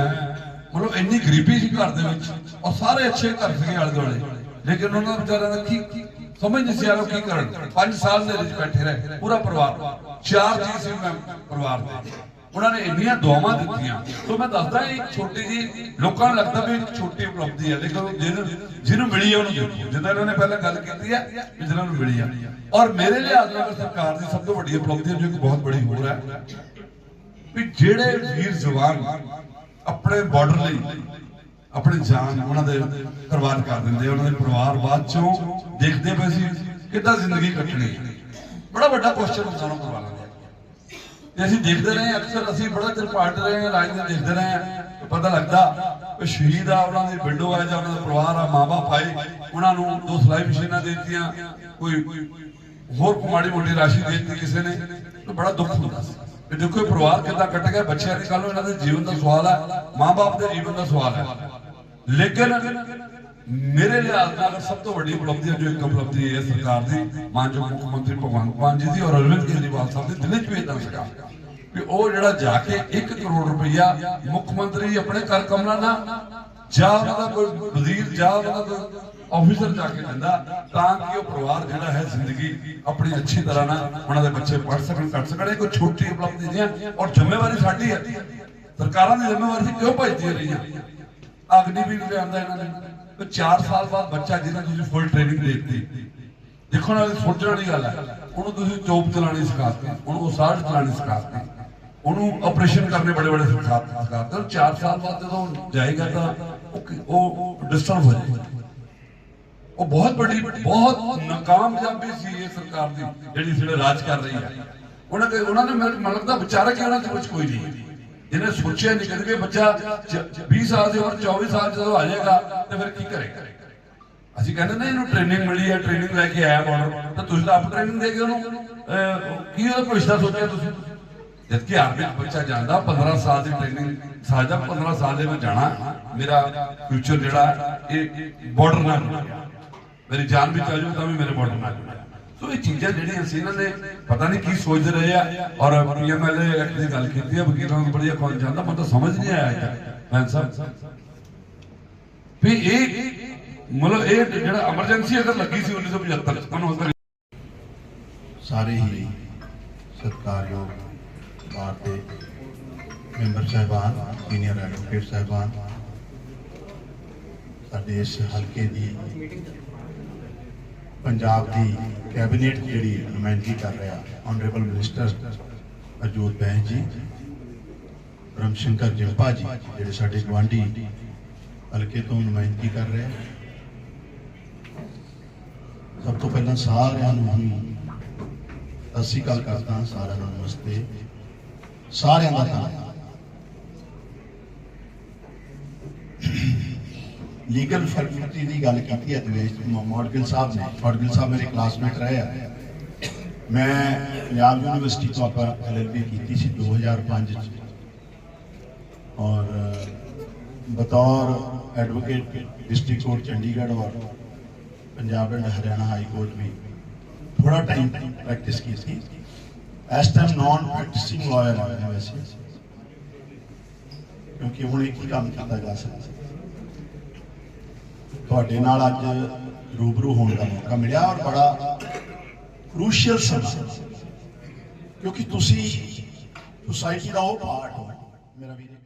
Speaker 3: ਮਤਲਬ ਇੰਨੀ ਗਰੀਬੀ ਸੀ ਘਰ ਦੇ ਵਿੱਚ ਔਰ ਸਾਰੇ ਅੱਛੇ ਘਰ ਸੀਗੇ ਆਲੇ ਦੁਆਲੇ। ਲੇਕਿਨ ਉਹਨਾਂ ਵਿਚਾਰਿਆਂ ਦਾ ਕੀ ਸਮਝ ਨਹੀਂ ਸੀ ਆ ਰਿਹਾ ਕੀ ਕਰਨ। 5 ਸਾਲ ਦੇ ਵਿੱਚ ਬੈਠੇ ਰਹੇ, ਪੂਰਾ ਪਰਿਵਾਰ। ਚਾਰ ਜੀ ਸੀ ਮੈਂ ਪਰਿਵਾਰ ਦੇ। ਉਹਨਾਂ ਨੇ ਇੰਨੀਆਂ ਦੁਆਵਾਂ ਦਿੱਤੀਆਂ। ਸੋ ਮੈਂ ਦੱਸਦਾ, ਇਹ ਛੋਟੀ ਜੀ ਲੋਕਾਂ ਨੂੰ ਲੱਗਦਾ ਵੀ ਇੱਕ ਛੋਟੀ ਉਪਲਬਧੀ ਹੈ ਲੇਕਿਨ ਜਿਹਨੂੰ ਜਿਹਨੂੰ ਮਿਲੀ ਹੈ ਉਹਨੂੰ ਦੇਖੋ। ਜਿੱਦਾਂ ਇਹਨਾਂ ਨੇ ਪਹਿਲਾਂ ਗੱਲ ਕੀਤੀ ਹੈ ਜਿਹਨਾਂ ਨੂੰ ਮਿਲੀ ਹੈ ਔਰ ਮੇਰੇ ਲਿਹਾਜ਼ ਨਾਲ ਸਰਕਾਰ ਦੀ ਸਭ ਤੋਂ ਵੱਡੀ ਉਪਲਬਧੀ, ਜੋ ਇੱਕ ਬਹੁਤ ਬੜੀ ਹੋਰ ਹੈ, ਵੀ ਜਿਹੜੇ ਵੀਰ ਜਵਾਨ ਆਪਣੇ ਬਾਰਡਰ ਲਈ, ਆਪਣੇ ਜਾਨ ਉਹਨਾਂ ਦੇ ਕੁਰਬਾਨ ਕਰ ਦਿੰਦੇ ਉਹਨਾਂ ਦੇ ਪਰਿਵਾਰ ਬਾਅਦ ਚੋਂ ਦੇਖਦੇ ਪਏ ਸੀ ਕਿੱਦਾਂ ਜ਼ਿੰਦਗੀ ਕੱਟਣੀ। ਬੜਾ ਵੱਡਾ ਕੁਐਸਚਨ ਹੁੰਦਾ ਉਹਨਾਂ ਪਰਿਵਾਰਾਂ ਦਾ। ਤੇ ਅਸੀਂ ਦੇਖਦੇ ਰਹੇ, ਅਕਸਰ ਅਸੀਂ ਬੜਾ ਚਿਰ ਪੜ੍ਹਦੇ ਰਹੇ ਹਾਂ ਲਾਈਨ ਦੇਖਦੇ ਰਹੇ ਹਾਂ ਪਤਾ ਲੱਗਦਾ ਕਿ ਸ਼ਹੀਦ ਆ ਉਹਨਾਂ ਦੀ ਵਿੰਡੋ ਆ ਜਾਂ ਉਹਨਾਂ ਦਾ ਪਰਿਵਾਰ ਆ, ਮਾਂ-ਬਾਪ ਆਏ, ਉਹਨਾਂ ਨੂੰ ਦੋ ਸਲਾਈ ਮਸ਼ੀਨਾਂ ਦੇ ਦਿੱਤੀਆਂ, ਕੋਈ ਹੋਰ ਮਾੜੀ ਮੋਟੀ ਰਾਸ਼ੀ ਦੇ ਦਿੱਤੀ ਕਿਸੇ ਨੇ ਬੜਾ ਦੁੱਖ ਹੁੰਦਾ ਸੀ। ਕਿ ਦੇਖੋ ਇਹ ਪਰਿਵਾਰ ਕਿੱਦਾਂ ਕੱਟ ਗਿਆ, ਬੱਚਿਆਂ ਦੇ ਕੱਲ ਨੂੰ ਇਹਨਾਂ ਦੇ ਜੀਵਨ ਦਾ ਸਵਾਲ ਹੈ, ਮਾਂ-ਬਾਪ ਦੇ ਜੀਵਨ ਦਾ ਸਵਾਲ ਹੈ। ਲੇਕਿਨ ਮੇਰੇ ਲਿਹਾਜ਼ ਨਾਲ ਸਭ ਤੋਂ ਵੱਡੀ ਉਪਲਬਧੀ ਜੋ ਇੱਕ ਉਪਲਬਧੀ ਹੈ ਸਰਕਾਰ ਦੀ, ਮਾਨਯੋਗ ਮੁੱਖ ਮੰਤਰੀ ਭਗਵੰਤ ਮਾਨ ਜੀ ਦੀ ਔਰ ਅਰਵਿੰਦ ਕੇਜਰੀਵਾਲ ਸਾਹਿਬ ਦੀ ਦਿਲ 'ਚ ਵੀ ਇਦਾਂ ਸੀਗਾ। ਵੀ ਉਹ ਜਿਹੜਾ ਜਾ ਕੇ 1 ਕਰੋੜ ਰੁਪਇਆ ਮੁੱਖ ਮੰਤਰੀ ਆਪਣੇ ਘਰ ਕਮਲਾ ਨਾਲ, ਜਾਂ ਉਹਨਾਂ ਕੋਈ ਵਜ਼ੀਰ, ਜਾਂ ਉਹਨਾਂ ਕੋਈ ਆਫੀਸਰ ਜਾ ਕੇ ਦਿੰਦਾ ਤਾਂ ਕਿ ਉਹ ਪਰਿਵਾਰ ਜਿਹੜਾ ਹੈ ਜ਼ਿੰਦਗੀ ਆਪਣੀ ਅੱਛੀ ਤਰ੍ਹਾਂ ਨਾਲ ਉਹਨਾਂ ਦੇ ਬੱਚੇ ਪੜ੍ਹ ਸਕਣ, ਕਰ ਸਕਣ। ਇਹ ਕੋਈ ਛੋਟੀ ਉਪਲਬਧੀ ਨਹੀਂ ਔਰ ਜ਼ਿੰਮੇਵਾਰੀ ਸਾਡੀ ਹੈ। ਸਰਕਾਰਾਂ ਦੀ ਜ਼ਿੰਮੇਵਾਰੀ ਕਿਉਂ ਭਜਦੀਆਂ ਰਹੀਆਂ? ਅਗਨੀਵੀਰ ਲਿਆਂਦਾ ਇਹਨਾਂ ਨੇ ਤੇ 4 ਸਾਲ ਬਾਅਦ ਬੱਚਾ ਜਿਹਨਾਂ ਨੂੰ ਫੁੱਲ ਟ੍ਰੇਨਿੰਗ ਦੇ ਦੇਖੋ ਨਾਲ ਸੋਚਣ ਵਾਲੀ ਗੱਲ ਹੈ। ਉਹਨੂੰ ਤੁਸੀਂ ਚੋਪ ਚਲਾਣੀ ਸਿਖਾਤੀ, ਉਹਨੂੰ ਉਸਾੜ ਚਲਾਣੀ ਸਿਖਾਤੀ, ਉਹਨੂੰ ਆਪਰੇਸ਼ਨ ਕਰਨੇ ਬੜੇ ਬੜੇ ਸਿਖਾਤੇ ਸਿਖਾਤੇ। 4 ਸਾਲ ਬਾਅਦ ਜਦੋਂ ਜਾਏਗਾ ਤਾਂ ਉਹ ਉਹ ਡਿਸਟਰਬ ਹੋ ਜਾਏਗਾ। ਉਹ ਬਹੁਤ ਵੱਡੀ, ਬਹੁਤ ਨਾਕਾਮਯਾਬੀ ਸੀ ਇਹ ਸਰਕਾਰ ਦੀ, ਜਿਹੜੀ ਜਿਹੜੇ ਰਾਜ ਕਰ ਰਹੀ ਹੈ। ਉਹਨਾਂ ਦੇ ਉਹਨਾਂ ਨੇ ਮੈਨੂੰ ਲੱਗਦਾ ਵਿਚਾਰਾ ਕਿ ਉਹਨਾਂ ਦੇ ਵਿੱਚ ਕੋਈ ਨਹੀਂ। ਜਿਹਨੇ ਸੋਚਿਆ ਨਹੀਂ ਕਦੇ ਵੀ ਬੱਚਾ 20 ਸਾਲ ਦੀ ਉਮਰ 24 ਸਾਲ ਜਦੋਂ ਆ ਜਾਏਗਾ, ਤੇ ਫਿਰ ਕੀ ਕਰੇਗਾ ਅਸੀਂ ਕਹਿੰਦੇ ਨੇ ਇਹਨੂੰ ਟ੍ਰੇਨਿੰਗ ਮਿਲੀ ਹੈ ਟ੍ਰੇਨਿੰਗ ਲੈ ਕੇ ਆਇਆ ਬਾਰਡਰ ਤਾਂ ਤੁਸੀਂ ਤਾਂ ਆਪ ਟ੍ਰੇਨਿੰਗ ਦੇ ਕੇ ਉਹਨੂੰ ਕੀ ਉਹਦਾ ਭਵਿੱਖ ਦਾ ਸੋਚਿਆ ਤੁਸੀਂ? ਜਦ ਕਿ ਆਰਮੀ ਬੱਚਾ ਜਾਂਦਾ 15 ਸਾਲ ਦੀ ਟ੍ਰੇਨਿੰਗ ਸਾਜਾ 15 ਸਾਲ ਦੇ ਮੈਂ ਜਾਣਾ, ਮੇਰਾ ਫਿਊਚਰ ਜਿਹੜਾ, ਇਹ ਬਾਰਡਰ ਨਾਲ ਮੇਰੀ ਜਾਨ ਵੀ ਚੱਲ ਜਾਊ ਤਾਂ ਵੀ ਮੇਰੇ ਬਾਰਡਰ ਨਾਲ ਸੋ ਇਹ ਚੀਜ਼ਾਂ ਜਿਹੜੀਆਂ ਸੀ ਇਹਨਾਂ ਨੇ ਪਤਾ ਨਹੀਂ ਕੀ ਸੋਚਦੇ ਰਹੇ ਆ, ਔਰ ਪੀਐਮਐਲਏ ਐਕਟ ਦੀ ਗੱਲ ਕੀਤੀ ਹੈ ਵਕੀਲਾਂ ਨੂੰ ਬੜੀ ਕੌਣ ਜਾਂਦਾ, ਮੈਨੂੰ ਤਾਂ ਸਮਝ ਨਹੀਂ ਆਇਆ ਇਹ ਮੈਂ ਸਾਹਿਬ, ਵੀ ਇਹ ਮਤਲਬ ਇਹ ਜਿਹੜਾ ਐਮਰਜੈਂਸੀ ਅਗਰ ਲੱਗੀ ਸੀ 1975 ਤੁਹਾਨੂੰ ਉਸ
Speaker 4: ਸਾਰੇ ਹੀ ਸਤਿਕਾਰਯੋਗ ਬਾਰ ਦੇ ਮੈਂਬਰ ਸਾਹਿਬਾਨ ਸੀਨੀਅਰ ਐਡਵੋਕੇਟ ਸਾਹਿਬਾਨ, ਸਾਡੇ ਇਸ ਹਲਕੇ ਦੀ ਪੰਜਾਬ ਦੀ ਕੈਬਨਿਟ ਜਿਹੜੀ ਨੁਮਾਇੰਦਗੀ ਕਰ ਰਿਹਾ ਆਨਰੇਬਲ ਮਿਨਿਸਟਰ ਅਜੋਤ ਬੈਂਸ ਜੀ ਰਮ ਸ਼ੰਕਰ ਜਿੰਪਾ ਜੀ, ਜਿਹੜੇ ਸਾਡੇ ਗਵਾਂਢੀ ਹਲਕੇ ਤੋਂ ਨੁਮਾਇੰਦਗੀ ਕਰ ਰਹੇ ਸਭ ਤੋਂ ਪਹਿਲਾਂ ਸਾਰਿਆਂ ਨੂੰ ਹੀ ਸਤਿ ਸ਼੍ਰੀ ਅਕਾਲ ਕਰਦਾ ਸਾਰਿਆਂ ਨੂੰ ਨਮਸਤੇ। ਸਾਰਿਆਂ ਦਾ ਧੰਨਵਾਦ। ਲੀਗਲ ਫੈਕਲਟੀ ਦੀ ਗੱਲ ਕੀਤੀ ਹੈ ਦਵੇਸ਼ ਮੌਡਗਿਲ ਸਾਹਿਬ ਨੇ। ਮੌਡਗਿਲ ਸਾਹਿਬ ਮੇਰੇ ਕਲਾਸਮੇਟ ਰਹੇ ਆ। ਮੈਂ ਪੰਜਾਬ ਯੂਨੀਵਰਸਿਟੀ ਤੋਂ ਆਪਰ ਐਲਐਲਬੀ ਕੀਤੀ ਸੀ 2005 ਚ। ਔਰ ਬਤੌਰ ਐਡਵੋਕੇਟ ਡਿਸਟ੍ਰਿਕਟ ਕੋਰਟ ਚੰਡੀਗੜ੍ਹ ਔਰ Punjab and Haryana high court ਵੀ ਥੋੜਾ ਟਾਈਮ ਪ੍ਰੈਕਟਿਸ ਕੀਤੀ ਇਸ ਟਾਈਮ ਨਾਨ ਪ੍ਰੈਕਟਿਸਿੰਗ ਲਾਇਰ ਹਾਂ ਵੈਸੇ। ਕਿਉਂਕਿ ਹੁਣ ਇੱਕ ਹੀ ਕੰਮ ਕੀਤਾ ਜਾ ਸਕਦਾ। ਤੁਹਾਡੇ ਨਾਲ ਅੱਜ ਰੂਬਰੂ ਹੋਣ ਦਾ ਮੌਕਾ ਮਿਲਿਆ ਔਰ ਬੜਾ ਕ੍ਰੂਸ਼ੀਅਲ ਸਮਾਂ ਕਿਉਂਕਿ ਤੁਸੀਂ ਸੁਸਾਇਟੀ ਦਾ ਉਹ ਪਾਰਟ ਹੋ। ਮੇਰਾ ਵੀਰ